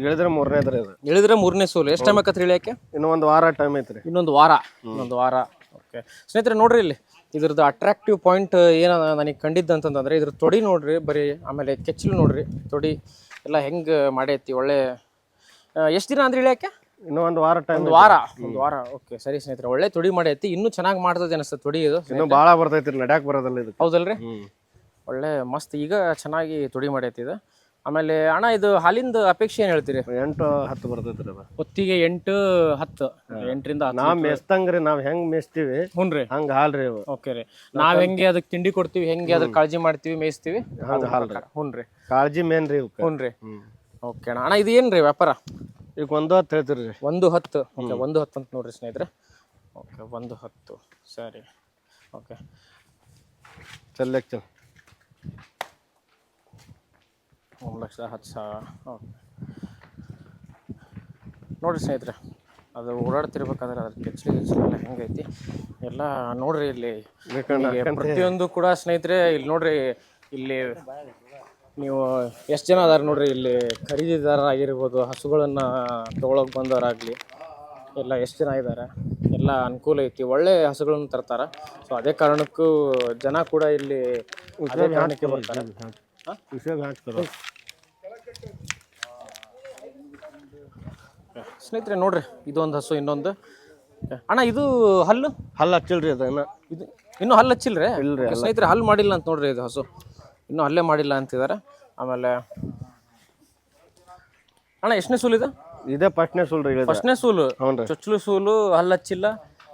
ಇಳಿದ್ರೆ ಮೂರನೇ ಮೂರನೇದ್ರಿ ಇದು ಇಳಿದ್ರೆ ಮೂರನೇ ಸೂಲು. ಎಷ್ಟು ಟೈಮ್ ಆಕತ್ರಿ ಇಳಿಯಕ್ಕೆ? ಇನ್ನೂ ಒಂದು ವಾರ ಟೈಮ್ ಐತ್ರಿ. ಇನ್ನೊಂದು ವಾರ. ಇನ್ನೊಂದು ವಾರ. ಓಕೆ ಓಕೆ ಸ್ನೇಹಿತರೆ ನೋಡ್ರಿ ಇಲ್ಲಿ. ಇದ್ರದ್ದು ಅಟ್ರಾಕ್ಟಿವ್ ಪಾಯಿಂಟ್ ಏನ ನನಗೆ ಕಂಡಿದ್ದು ಅಂತಂದ್ರೆ ಇದ್ರ ತೊಡಿ ನೋಡ್ರಿ ಬರೀ ಆಮೇಲೆ ಕೆಚ್ಚಲು ನೋಡ್ರಿ. ತೊಡಿ ಎಲ್ಲ ಹೆಂಗೆ ಮಾಡೈತಿ ಒಳ್ಳೆ ಎಷ್ಟು ದಿನ ಅಂದ್ರೆ ಇಳಿಯಕ್ಕೆ? ಇನ್ನೂ ಒಂದು ವಾರ ಟೈಮ್ ಒಂದು ವಾರ? ಒಂದು ವಾರ. ಓಕೆ ಸರಿ ಸ್ನೇಹಿತರೆ ಒಳ್ಳೆ ತುಡಿ ಮಾಡೈತಿ ಇನ್ನೂ ಚೆನ್ನಾಗಿ ಮಾಡ್ತದೆ ಅನಿಸ್ತದೆ ತುಡಿ ಇದು ಇನ್ನು ಭಾಳ ಬರ್ತೈತಿ ನಡ್ಯಾಕ್ ಬರೋದಲ್ಲ ಇದು. ಹೌದಲ್ರಿ? ಒಳ್ಳೆ ಮಸ್ತ್ ಈಗ ಚೆನ್ನಾಗಿ ತುಡಿ ಮಾಡೈತಿ ಇದು ಆಮೇಲೆ ಅಣ್ಣ ಇದು ಹಾಲಿಂದ ಅಪೇಕ್ಷೆ ಏನು ಹೇಳ್ತೀರಿ? ಎಂಟು ಹತ್ತು ಬರ್ತೈತ್ರಿ ಅದು. ಹೊತ್ತಿಗೆ ಎಂಟು ಹತ್ತು. ಎಂಟರಿಂದ ನಾವು ಮೇಸ್ತಂಗ್ರಿ ನಾವ್ ಹೆಂಗ್ ಮೇಸ್ತೀವಿ ಹ್ಞೂ ರೀ ಹಂಗ ಹಾಲ್ರಿ ರೀ ಓಕೆ ರೀ. ನಾವ್ ಹೆಂಗೆ ಅದಕ್ಕೆ ತಿಂಡಿ ಕೊಡ್ತೀವಿ ಹೆಂಗೆ ಅದ್ರ ಕಾಳಜಿ ಮಾಡ್ತೀವಿ ಮೇಯಿಸ್ತೀವಿ ಹಂಗ ಹ್ಞೂ ರೀ ಕಾಳಜಿ ಮೇನ್ ರೀ ಹ್ಞೂ ರೀ ಓಕೆ ಅಣ್ಣ. ಅಣ್ಣ ಇದು ಏನು ರೀ ವ್ಯಾಪಾರ? ಈಗ ಒಂದು ಹತ್ತು ಹೇಳ್ತೀರಿ ರೀ. ಒಂದು ಹತ್ತು. ಓಕೆ ಒಂದು ಹತ್ತು ಅಂತ ನೋಡ್ರಿ ಸ್ನೇಹಿತರೆ. ಓಕೆ ಒಂದು ಹತ್ತು. ಸರಿ. ಓಕೆ ಚಲ್ಲಕ್ ಚಲ್. ಒಂದು ಲಕ್ಷ ಹತ್ತು ಸಾವಿರ. ಓಕೆ ನೋಡಿರಿ ಸ್ನೇಹಿತರೆ ಅದು ಓಡಾಡ್ತಿರ್ಬೇಕಾದ್ರೆ ಅದ್ರ ಕೆಚ್ಚಲು ಗಿಚ್ಚಲು ಎಲ್ಲ ಹೆಂಗೈತಿ. ಎಲ್ಲ ನೋಡ್ರಿ ಇಲ್ಲಿ ಪ್ರತಿಯೊಂದು ಕೂಡ ಸ್ನೇಹಿತರೆ ಇಲ್ಲಿ ನೋಡ್ರಿ ಇಲ್ಲಿ ನೀವು ಎಷ್ಟು ಜನ ಅದಾರ ನೋಡ್ರಿ? ಇಲ್ಲಿ ಖರೀದಿದಾರ ಆಗಿರ್ಬೋದು ಹಸುಗಳನ್ನು ತೊಗೊಳಕ್ಕೆ ಬಂದವರಾಗಲಿ ಎಲ್ಲ ಎಷ್ಟು ಜನ ಇದ್ದಾರೆ ಎಲ್ಲ ಅನುಕೂಲ ಐತಿ. ಒಳ್ಳೆ ಹಸುಗಳನ್ನು ತರ್ತಾರೆ. ಸೊ ಅದೇ ಕಾರಣಕ್ಕೂ ಜನ ಕೂಡ ಇಲ್ಲಿ ಅದೇ ಕಾರಣಕ್ಕೆ ಬರ್ತಾರೆ. ಸ್ನೇಹಿತರೆ ನೋಡ್ರಿ ಇದೊಂದು ಹಸು ಇನ್ನೊಂದು. ಅಣ್ಣ ಇದು ಹಲ್ಲು? ಹಲ್ಲು ಹಚ್ಚಿಲ್ರಿ ಅದನ್ನ. ಇದು ಇನ್ನೂ ಹಲ್ಲು ಹಚ್ಚಿಲ್ರಿ? ಇಲ್ಲ Okay, ಸ್ನೇಹಿತರೆ ಹಲ್ಲು ಮಾಡಿಲ್ಲ ಅಂತ ನೋಡ್ರಿ ಇದು ಹಸು. ಇನ್ನೂ ಅಲ್ಲೇ ಮಾಡಿಲ್ಲ ಅಂತಿದ್ದಾರೆ. ಆಮೇಲೆ ಅಣ್ಣ ಎಷ್ಟನೇ ಸೂಲ್ ಇದು? ಇದೇ ಫಸ್ಟ್ನೇ ಸೂಲ್ ರೀ ಫಸ್ಟ್ನೇ ಸೂಲು? ಹ್ಞೂ ರೀ. ಚೊಚ್ಚಲು ಸೂಲು ಹಲ್ಲು ಹಚ್ಚಿಲ್ಲ.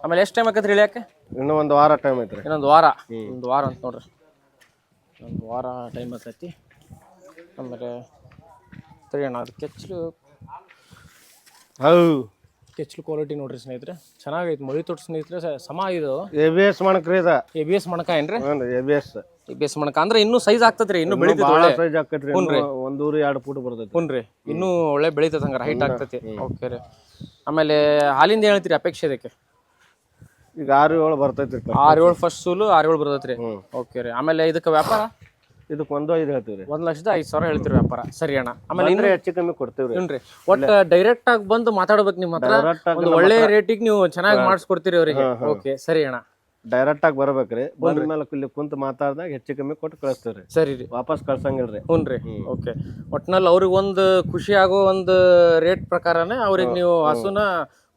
ಆಮೇಲೆ ಎಷ್ಟು ಟೈಮ್ ಆಕತ್ರಿ ಇಳಿಯಾಕೆ ಇನ್ನೂ ಒಂದು ವಾರ ಟೈಮ್ ಐತ್ರಿ. ಇನ್ನೊಂದು ವಾರ? ಒಂದು ವಾರ ಅಂತ ನೋಡ್ರಿ. ಒಂದು ವಾರ ಟೈಮ್ ಆಕೈತಿ ಆಮೇಲೆ ಸರಿ ಅಣ್ಣ ಅದು ಕೆಚ್ಚಲು ಹೌ ಕೆಚ್ಚಲು ಕ್ವಾಲಿಟಿ ನೋಡ್ರಿ ಸ್ನೇಹಿತರೆ. ಚೆನ್ನಾಗೈತೆ ಮಳಿ ತೊಟ್ಟು ಸ್ನೇಹಿತರೆ ಸಮ ಇದು. ಎ ಬಿ ಎಸ್ ಮಣಕ್ರಿ ಇದೆ. ಎ ಬಿ ಎಸ್ ಮಣಕ ಏನ್ರಿ? ಹ್ಞೂ A B S A B S ಮಣಕ ಅಂದ್ರೆ ಇನ್ನೂ ಸೈಜ್ ಆಗ್ತದ್ರಿ ಇನ್ನು ಒಳ್ಳೆ ಸೈಜ್ ಆಕೈತ್ರಿ ಒಂದೂರಿ ಎರಡು ಫೂಟ್ ಬರ್ತೈತಿ. ಇನ್ನೂ ಒಳ್ಳೆ ಬೆಳಿತೈತೆ ಹಂಗಾರೆ ಹೈಟ್ ಆಗ್ತೈತಿ. ಓಕೆ ರೀ. ಆಮೇಲೆ ಹಾಲಿಂದ ಏನ್ ಹೇಳ್ತೀರಿ ಅಪೇಕ್ಷೆ ಇದಕ್ಕೆ? ಈಗ ಆರು ಏಳು ಬರ್ತೈತಿ ಆರು ಏಳು ಫಸ್ಟ್ ಸೂಲು ಆರು ಏಳು ಬರ್ತೈತ್ರಿ ಓಕೆ ರೀ. ಆಮೇಲೆ ಇದಕ್ಕೆ ವ್ಯಾಪಾರ? ಇದಕ್ಕೆ ಒಂದು ಐದು ಹೇಳ್ತೀವಿ ಒಂದ್ ಲಕ್ಷದ ಐದು ಸಾವಿರ ಹೇಳ್ತೀರಿ ವ್ಯಾಪಾರ. ಸರಿ ಅಣ್ಣ. ಆಮೇಲೆ ಅಂದ್ರೆ ಹೆಚ್ಚು ಕಮ್ಮಿ ಕೊಡ್ತೀವಿ ಏನ್ರಿ ಒಟ್ಟು ಡೈರೆಕ್ಟ್ ಆಗಿ ಬಂದು ಮಾತಾಡ್ಬೇಕು ನಿಮ್ಮ ಹತ್ರ. Direct ಆಗಿ ಒಂದು ಒಳ್ಳೆ ರೇಟಿಗೆ ನೀವು ಚೆನ್ನಾಗಿ ಮಾಡಿಸ್ಕೊಡ್ತೀರಿ ಅವರಿಗೆ. ಓಕೆ ಸರಿ ಅಣ್ಣ. ಡೈರೆಕ್ಟ್ ಆಗಿ ಬರ್ಬೇಕ್ರಿ. ಬಂದ ಮೇಲೆ ಇಲ್ಲಿ ಕುಂತ ಮಾತಾಡ್ದಾಗ ಹೆಚ್ಚು ಕಮ್ಮಿ ಕೊಟ್ಟು ಕಳಿಸ್ತೀವ್ರಿ. ಸರಿ ರೀ. ವಾಪಸ್ ಕಳ್ಸಂಗಿಲ್ರಿ. ಹ್ಞೂ ರೀ ಓಕೆ. ಒಟ್ನಲ್ಲಿ ಅವ್ರಿಗೆ ಒಂದು ಖುಷಿ ಆಗೋ ಒಂದು ರೇಟ್ ಪ್ರಕಾರನೇ ಅವ್ರಿಗೆ ನೀವು ಹಸುನ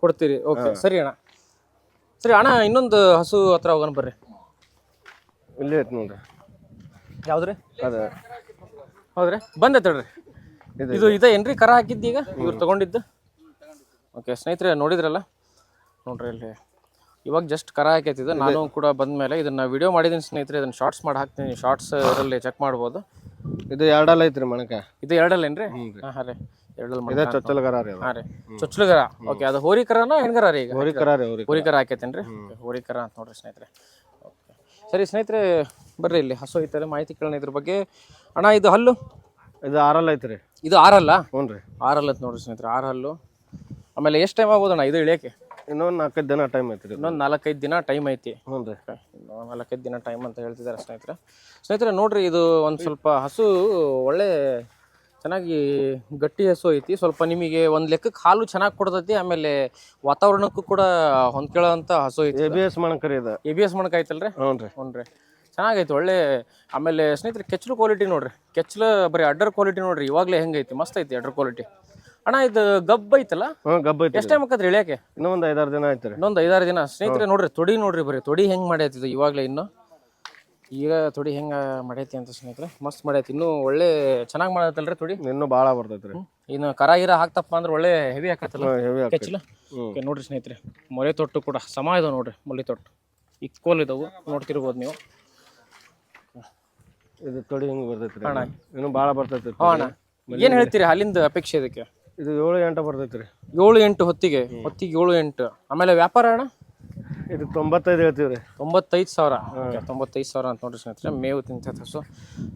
ಕೊಡ್ತೀರಿ. ಓಕೆ. ಸರಿ ಅಣ್ಣ. ಸರಿ ಅಣ್ಣ ಇನ್ನೊಂದು ಹಸು ಹತ್ರ ಹೋಗೋಣ ಬರ್ರಿ. ಇಲ್ಲಿ ಐತೆ ನೋಡ್ರಿ. ಯಾವ್ದ್ರಿ? ಅದ. ಹೌದ್ರಿ? ಬಂದೈತೆ ತಡ್ರಿ ಇದು- ಇದು ಇದೆ. ಏನ್ರಿ? ಕರ ಹಾಕಿದ್ದು ಈಗ? ಇವ್ರು ತಗೊಂಡಿದ್ದು? ಓಕೆ ಸ್ನೇಹಿತರೆ ನೋಡಿದ್ರಲ್ಲ? ನೋಡ್ರಿ ಇಲ್ಲಿ. ಇವಾಗ ಜಸ್ಟ್ ಕರ ಹಾಕೈತಿದ್ದು ನಾನು ಕೂಡ ಬಂದ್ಮೇಲೆ ಇದನ್ನ ವಿಡಿಯೋ ಮಾಡಿದ್ದೀನಿ ಸ್ನೇಹಿತರೆ ಇದನ್ನ ಶಾರ್ಟ್ಸ್ ಮಾಡಿ ಹಾಕ್ತೀನಿ. ಶಾರ್ಟ್ಸ್ ಇದರಲ್ಲಿ ಚೆಕ್ ಮಾಡ್ಬೋದು. ಇದು ಎರಡಲ್ಲ ಐತ್ರಿ ಮಣಕ? ಇದು ಎರಡಲ್ಲೇನ್ರಿ? ಹಾಂ ಹಾಂ ರೀ. ಎರಡಲ್ ಮಾಡಿ ಇದೇ ಚೊಚ್ಚಲಗಾರ ರೀ ಹಾಂ ರೀ. ಚೊಚ್ಚಲುಗರ. ಓಕೆ ಅದು ಹೋರಿಕರನ ಹೆಣ್ಗರ ರೀ ಈಗ? ಹೋರಿಕರ ರೀ ಹೋರಿಕರ ಹಾಕೈತೇನ್ರಿ? ಹೋರಿಕರ ಅಂತ ನೋಡ್ರಿ ಸ್ನೇಹಿತರೆ. ಓಕೆ ಸರಿ ಸ್ನೇಹಿತರೆ ಬರ್ರಿ ಇಲ್ಲಿ. ಹಸು ಐತಾರೆ ಮಾಹಿತಿ ಕೇಳೋಣ ಇದ್ರ ಬಗ್ಗೆ. ಅಣ್ಣ ಇದು ಹಲ್ಲು? ಇದು ಆರಲ್ಲ ಐತ್ರಿ. ಇದು ಆರಲ್ಲ? ಹ್ಞೂ ರೀ ಆರಲ್ಲ ಅಂತ ನೋಡ್ರಿ ಸ್ನೇಹಿತರೆ ಆರು ಹಲ್ಲು ಆಮೇಲೆ ಎಷ್ಟು ಟೈಮ್ ಆಗ್ಬೋದಣ್ಣ ಇದು ಇಳಿಯಕ್ಕೆ? ಇನ್ನೊಂದು ನಾಲ್ಕೈದು ದಿನ ಟೈಮ್ ಐತ್ರಿ ಇನ್ನೊಂದು ನಾಲ್ಕೈದು ದಿನ ಟೈಮ್ ಐತಿ. ಹ್ಞೂ ರೀ. ನಾಲ್ಕೈದು ದಿನ ಟೈಮ್ ಅಂತ ಹೇಳ್ತಿದ್ದಾರೆ ಸ್ನೇಹಿತರೆ. ಸ್ನೇಹಿತರೆ ನೋಡ್ರಿ ಇದು ಒಂದು ಸ್ವಲ್ಪ ಹಸು ಒಳ್ಳೆ ಚೆನ್ನಾಗಿ ಗಟ್ಟಿ ಹಸು ಐತಿ. ಸ್ವಲ್ಪ ನಿಮಗೆ ಒಂದು ಲೆಕ್ಕಕ್ಕೆ ಹಾಲು ಚೆನ್ನಾಗಿ ಕೊಡ್ತೈತಿ ಆಮೇಲೆ ವಾತಾವರಣಕ್ಕೂ ಕೂಡ ಹೊಂದ್ಕೊಳ್ಳೋಂಥ ಹಸು ಐತಿ ಎ ಬಿ ಎಸ್ ಮಣಕರಿ ಇದು. ಎ ಬಿ ಎಸ್ ಮಣಕ ಐತಲ್ರಿ? ಹ್ಞೂ ರೀ. ಹ್ಞೂ ರೀ. ಚೆನ್ನಾಗೈತಿ ಒಳ್ಳೆ ಆಮೇಲೆ ಸ್ನೇಹಿತರೆ ಕೆಚ್ಚಲು ಕ್ವಾಲಿಟಿ ನೋಡ್ರಿ. ಕೆಚ್ಚಲು ಬರೀ ಅಡ್ಡರ್ ಕ್ವಾಲಿಟಿ ನೋಡ್ರಿ ಇವಾಗಲೇ ಹೆಂಗೈತಿ ಮಸ್ತ್ ಐತಿ ಅಡ್ಡರ್ ಕ್ವಾಲಿಟಿ ಅಣ್ಣ ಇದು ಗಬ್ಬ ಐತಲ್ಲ? ಹ್ಞೂ ಗಬ್ಬ ಐತಿ ಎಷ್ಟು ಟೈಮ್ ಆಕತ್ರಿ ಇಳಿಯಾಕೆ ಇನ್ನೂ ಒಂದು ಐದಾರು ದಿನ ಆಯ್ತು ರೀ. ಇನ್ನೊಂದು ಐದಾರು ದಿನ. ಸ್ನೇಹಿತರೆ ನೋಡ್ರಿ ತೊಡಿ ನೋಡ್ರಿ ಬರ್ರಿ ತೊಡಿ ಹೆಂಗ್ ಮಾಡೈತಿ ಇದು ಇವಾಗಲೇ ಇನ್ನು? ಈಗ ತೊಡಿ ಹೆಂಗ ಮಾಡೈತಿ ಅಂತ ಸ್ನೇಹಿತರೆ ಮಸ್ತ್ ಮಾಡೈತಿ. ಇನ್ನೂ ಒಳ್ಳೆ ಚೆನ್ನಾಗಿ ಮಾಡತ್ತಲ್ರಿ ತೊಡಿ? ಇನ್ನೂ ಭಾಳ ಬರ್ತೈತೆ ರೀ ಇನ್ನು ಕರ ಗಿರ ಹಾಕ್ತಪ್ಪ ಅಂದ್ರೆ ಒಳ್ಳೆ ಹೆವಿ ಹಾಕತ್ತಲ್ಲ ಹೆವಿ ಕೆಚ್ಚಲ? ನೋಡ್ರಿ ಸ್ನೇಹಿತರೆ ಮೊರೆ ತೊಟ್ಟು ಕೂಡ ಸಮ ಇದಾವೆ ನೋಡ್ರಿ ಮೊಲೆ ತೊಟ್ಟು. ಇಕ್ವಲ್ ಇದಾವು ನೋಡ್ತಿರ್ಬೋದು ನೀವು. ಇದು ತೊಡಿ ಹೆಂಗ್ ಬರ್ತೈತಿ ಅಣ್ಣ. ಇನ್ನು ಭಾಳ ಬರ್ತೈತಿ ಅಣ್ಣ. ಏನು ಹೇಳ್ತೀರಿ ಅಲ್ಲಿಂದ ಅಪೇಕ್ಷೆ ಇದಕ್ಕೆ? ಇದು ಏಳು ಎಂಟು ಬರ್ತೈತೆ ರೀ. ಏಳು ಎಂಟು ಹೊತ್ತಿಗೆ ಹೊತ್ತಿಗೆ ಏಳು ಎಂಟು. ಆಮೇಲೆ ವ್ಯಾಪಾರ ಅಣ್ಣ? ಇದು ತೊಂಬತ್ತೈದು ಹೇಳ್ತೀವಿ ರೀ. ತೊಂಬತ್ತೈದು ಸಾವಿರ. ತೊಂಬತ್ತೈದು ಸಾವಿರ ಅಂತ ನೋಡ್ರಿ ಸ್ನೇಹಿತರೆ ಮೇವು ತಿಂತೈತೆ ಹಸು.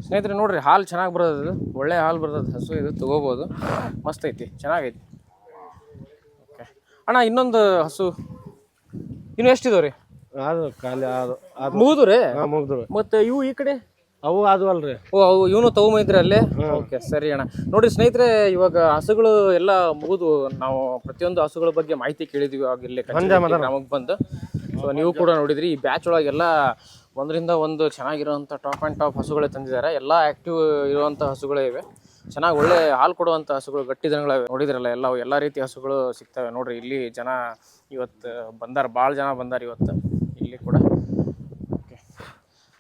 ಸ್ನೇಹಿತರೆ ನೋಡ್ರಿ ಹಾಲು ಚೆನ್ನಾಗಿ ಬರ್ತದೆ ಇದು. ಒಳ್ಳೆ ಹಾಲು ಬರ್ತದೆ ಹಸು ಇದು ತೊಗೋಬೋದು. ಮಸ್ತ್ ಐತಿ ಚೆನ್ನಾಗೈತಿ. ಓಕೆ. ಅಣ್ಣ ಇನ್ನೊಂದು ಹಸು. ಇನ್ನು ಎಷ್ಟಿದಾವೆ ರೀ? ಅದು ಖಾಲಿ ಅದು ಮುಗಿದು ರೀ? ಹಾಂ ಮತ್ತು ಇವು ಈ ಕಡೆ? ಅವು ಅದು ಅಲ್ರಿ. ಓ ಅವು ಇವನು ತಗೊಂಬಂದ್ರೆ ಅಲ್ಲಿ? ಓಕೆ ಸರಿ ಅಣ್ಣ. ನೋಡಿ ಸ್ನೇಹಿತರೆ ಇವಾಗ ಹಸುಗಳು ಎಲ್ಲ ಮುಗಿದು ನಾವು ಪ್ರತಿಯೊಂದು ಹಸುಗಳ ಬಗ್ಗೆ ಮಾಹಿತಿ ಕೇಳಿದ್ವಿ ಆಗ ಇಲ್ಲಿ ನಮಗ್ ಬಂದು. ಸೊ ನೀವು ಕೂಡ ನೋಡಿದ್ರಿ ಈ ಬ್ಯಾಚ್ ಒಳಗೆಲ್ಲ ಒಂದರಿಂದ ಒಂದು ಚೆನ್ನಾಗಿರುವಂಥ ಟಾಪ್ ಆ್ಯಂಡ್ ಟಾಪ್ ಹಸುಗಳೇ ತಂದಿದ್ದಾರೆ. ಎಲ್ಲ ಆ್ಯಕ್ಟಿವ್ ಇರುವಂಥ ಹಸುಗಳೇ ಇವೆ. ಚೆನ್ನಾಗಿ ಒಳ್ಳೆ ಹಾಲು ಕೊಡುವಂಥ ಹಸುಗಳು ಗಟ್ಟಿ ದನಗಳಿವೆ. ನೋಡಿದ್ರಲ್ಲ ಎಲ್ಲ ಎಲ್ಲ ರೀತಿ ಹಸುಗಳು ಸಿಗ್ತವೆ. ನೋಡ್ರಿ ಇಲ್ಲಿ ಜನ ಇವತ್ತು ಬಂದಾರ ಭಾಳ ಜನ ಬಂದಾರ ಇವತ್ತು. ಇಲ್ಲಿ ಕೂಡ. ಓಕೆ.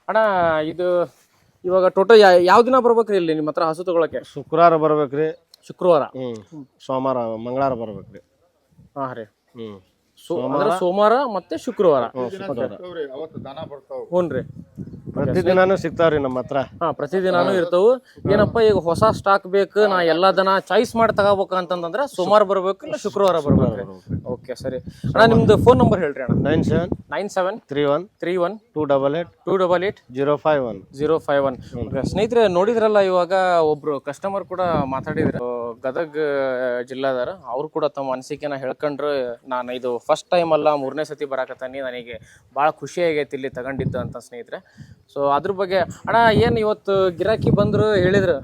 ಅಣ್ಣ ಇದು ಇವಾಗ ಟೋಟಲ್ ಯಾವ ದಿನ ಬರ್ಬೇಕ್ರಿ ಇಲ್ಲಿ ನಿಮ್ಮ ಹತ್ರ ಹಸು ತಗೊಳಕ್ಕೆ? ಶುಕ್ರವಾರ ಬರ್ಬೇಕ್ರಿ. ಶುಕ್ರವಾರ? ಹ್ಮ್. ಸೋಮವಾರ ಮಂಗಳವಾರ ಬರ್ಬೇಕ್ರಿ. ಹಾ ರೀ. ಹ್ಮ್. ಸೋ ಅಂದ್ರೆ ಸೋಮವಾರ ಮತ್ತೆ ಶುಕ್ರವಾರ. ಶುಕ್ರವಾರ. ಹ್ಞೂ ರೀ ಪ್ರತಿದಿನಾನು ಸಿಗ್ತಾವ್ರಿ ನಮ್ಮ ಹತ್ರ. ಹಾ ಪ್ರತಿದಿನಾನು ಇರ್ತಾವು. ಏನಪ್ಪ ಈಗ ಹೊಸ ಸ್ಟಾಕ್ ಬೇಕು ನಾ ಎಲ್ಲದನ್ನ ದನ ಚಾಯ್ಸ್ ಮಾಡಿ ತಗೋಬೇಕು ಅಂತಂದ್ರೆ ಸೋಮವಾರ ಬರ್ಬೇಕು ಇಲ್ಲ ಶುಕ್ರವಾರ ಬರ್ಬೇಕು ಓಕೆ ಸರಿ. ಅಣ್ಣ ನಿಮ್ದು ಫೋನ್ ನಂಬರ್ ಹೇಳ್ರಿ ಅಣ್ಣ. Nine seven nine seven three one three one two double eight two double eight zero five one zero five one ಸ್ನೇಹಿತರೆ ನೋಡಿದ್ರಲ್ಲ ಇವಾಗ ಒಬ್ರು ಕಸ್ಟಮರ್ ಕೂಡ ಮಾತಾಡಿದ್ರು. ಗದಗ ಜಿಲ್ಲಾದಾರ ಅವ್ರು ಕೂಡ ತಮ್ಮ ಅನಿಸಿಕೆನ ಹೇಳ್ಕೊಂಡ್ರು. ನಾನು ಇದು ಫಸ್ಟ್ ಟೈಮ್ ಅಲ್ಲ ಮೂರನೇ ಸತಿ ಬರಾಕತ್ತಾನಿ ನನಗೆ ಭಾಳ ಖುಷಿ ಆಗೈತಿ ಇಲ್ಲಿ ತಗೊಂಡಿದ್ದು ಅಂತ ಸ್ನೇಹಿತರೆ. ಸೊ ಅದ್ರ ಬಗ್ಗೆ ಅಣ್ಣ ಏನ್ ಇವತ್ತು ಗಿರಾಕಿ ಬಂದ್ರು ಹೇಳಿದ್ರು?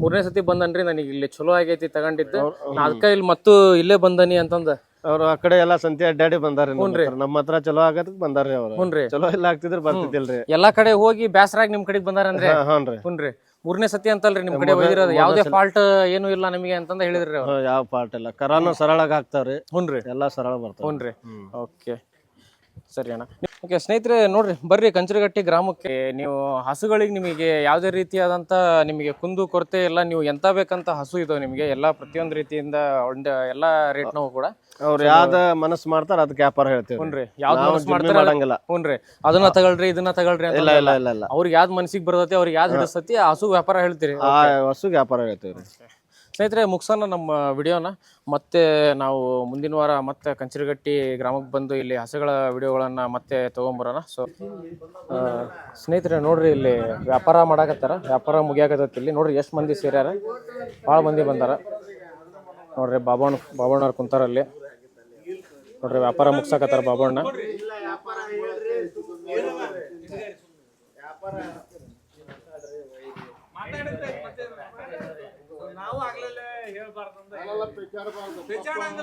ಮೂರನೇ ಸತಿ ಬಂದನ್ರಿ ನನಗೆ ಇಲ್ಲಿ ಚಲೋ ಆಗೈತಿ ತಗೊಂಡಿದ್ದು. ಅದಕ್ಕೆ ಇಲ್ಲಿ ಮತ್ತು ಇಲ್ಲೇ ಬಂದನಿ ಅಂತಂದ. ಅವ್ರು ಆ ಕಡೆ ಎಲ್ಲಾ ಸಂತೆ ಅಡ್ಡಾಡಿ ಬಂದಾರ ನಮ್ಮ ಹತ್ರ. ಚಲೋ ಆಗದಕ್ ಬಂದಾರ್ರಿ ಅವ್ರು. ಹುನ್ರಿ. ಚಲೋ ಇಲ್ಲ ಆಗ್ತಿದ್ರ ಬರ್ತಿದ್ದಿಲ್ರಿ. ಎಲ್ಲಾ ಕಡೆ ಹೋಗಿ ಬ್ಯಾಸರಾಗಿ ನಿಮ್ ಕಡೆಗೆ ಬಂದಾರ ಅಂದ್ರೆ ಹ್ಞೂನ್ರಿ ಹುನ್ರಿ. ಮೂರನೇ ಸತಿ ಅಂತಲ್ರಿ ನಿಮ್ ಕಡೆ ಒಯ್ದಿರೋದು ಯಾವ್ದೇ ಫಾಲ್ಟ್ ಏನು ಇಲ್ಲ ನಿಮಗೆ ಅಂತಂದ ಹೇಳಿದ್ರಿ ಯಾವ ಫಾಲ್ಟ್ ಇಲ್ಲ. ಕರಾನು ಸರಳಾಗಿ ಹಾಕ್ತಾವ್ರಿ. ಹುನ್ರಿ. ಎಲ್ಲಾ ಸರಳ ಬರ್ತಾವ ಹುನ್ರಿ. ಓಕೆ. ಸರಿ ಅಣ್ಣ. ಓಕೆ ಸ್ನೇಹಿತರೆ ನೋಡ್ರಿ ಬರ್ರಿ ಕಂಚರಗಟ್ಟಿ ಗ್ರಾಮಕ್ಕೆ. ನೀವು ಹಸುಗಳಿಗೆ ನಿಮಗೆ ಯಾವುದೇ ರೀತಿಯಾದಂಥ ನಿಮಗೆ ಕುಂದು ಕೊರತೆ ಎಲ್ಲ ನೀವು ಎಂತ ಬೇಕಂತ ಹಸು ಇದಾವೆ ನಿಮಗೆ ಎಲ್ಲ ಪ್ರತಿಯೊಂದು ರೀತಿಯಿಂದ ಒಂದು ಎಲ್ಲ ರೇಟ್ನವು ಕೂಡ. ಅವ್ರು ಯಾವ್ದ ಮನಸ್ಸು ಮಾಡ್ತಾರ ಅದಕ್ಕೆ ವ್ಯಾಪಾರ ಹೇಳ್ತೇವೆ. ಹುನ್ರಿ ಯಾವ್ದು ನಾವು ಮನಸ್ಸು ಮಾಡ್ತಾರೆ ಮಾಡಂಗಿಲ್ಲ. ಹುನ್ರಿ ಅದನ್ನ ತಗೊಳ್ರಿ ಇದನ್ನ ತಗೊಳ್ರಿ ಅಂತ ಇಲ್ಲ ಇಲ್ಲ ಇಲ್ಲ ಇಲ್ಲ. ಅವ್ರಿಗೆ ಯಾವ್ದು ಮನಸ್ಸಿಗೆ ಬರ್ತೈತಿ ಅವ್ರಿಗೆ ಯಾವ್ದು ಹಿಡಿಸ್ತತಿ ಆ ಹಸು ವ್ಯಾಪಾರ ಹೇಳ್ತೀರಿ. ಆ ಹಸುಗೆ ವ್ಯಾಪಾರ ಹೇಳ್ತೇವ್ರಿ ಸ್ನೇಹಿತರೆ, ಮುಗಿಸೋಣ ನಮ್ಮ ವಿಡಿಯೋನ. ಮತ್ತೆ ನಾವು ಮುಂದಿನ ವಾರ ಮತ್ತೆ ಕಂಚಿರಗಟ್ಟಿ ಗ್ರಾಮಕ್ಕೆ ಬಂದು ಇಲ್ಲಿ ಹಸುಗಳ ವಿಡಿಯೋಗಳನ್ನು ಮತ್ತೆ ತೊಗೊಂಬರೋಣ. ಸೊ ಸ್ನೇಹಿತರೆ, ನೋಡ್ರಿ ಇಲ್ಲಿ ವ್ಯಾಪಾರ ಮಾಡಾಕತ್ತಾರ. ವ್ಯಾಪಾರ ಮುಗಿಯಾಕತ್ತೈತಿ ಇಲ್ಲಿ. ನೋಡ್ರಿ ಎಷ್ಟು ಮಂದಿ ಸೇರ್ಯಾರ. ಭಾಳ ಮಂದಿ ಬಂದಾರ. ನೋಡ್ರಿ ಬಾಬಣ್ಣ, ಬಾಬಣ್ಣವ್ರು ಕುಂತಾರ ಅಲ್ಲಿ. ನೋಡ್ರಿ ವ್ಯಾಪಾರ ಮುಗ್ಸಾಕತ್ತಾರ ಬಾಬಣ್ಣ. ನಾವು ಆಗ್ಲೇ ಹೇಳ್ಬಾರ್ದು ಅಂತ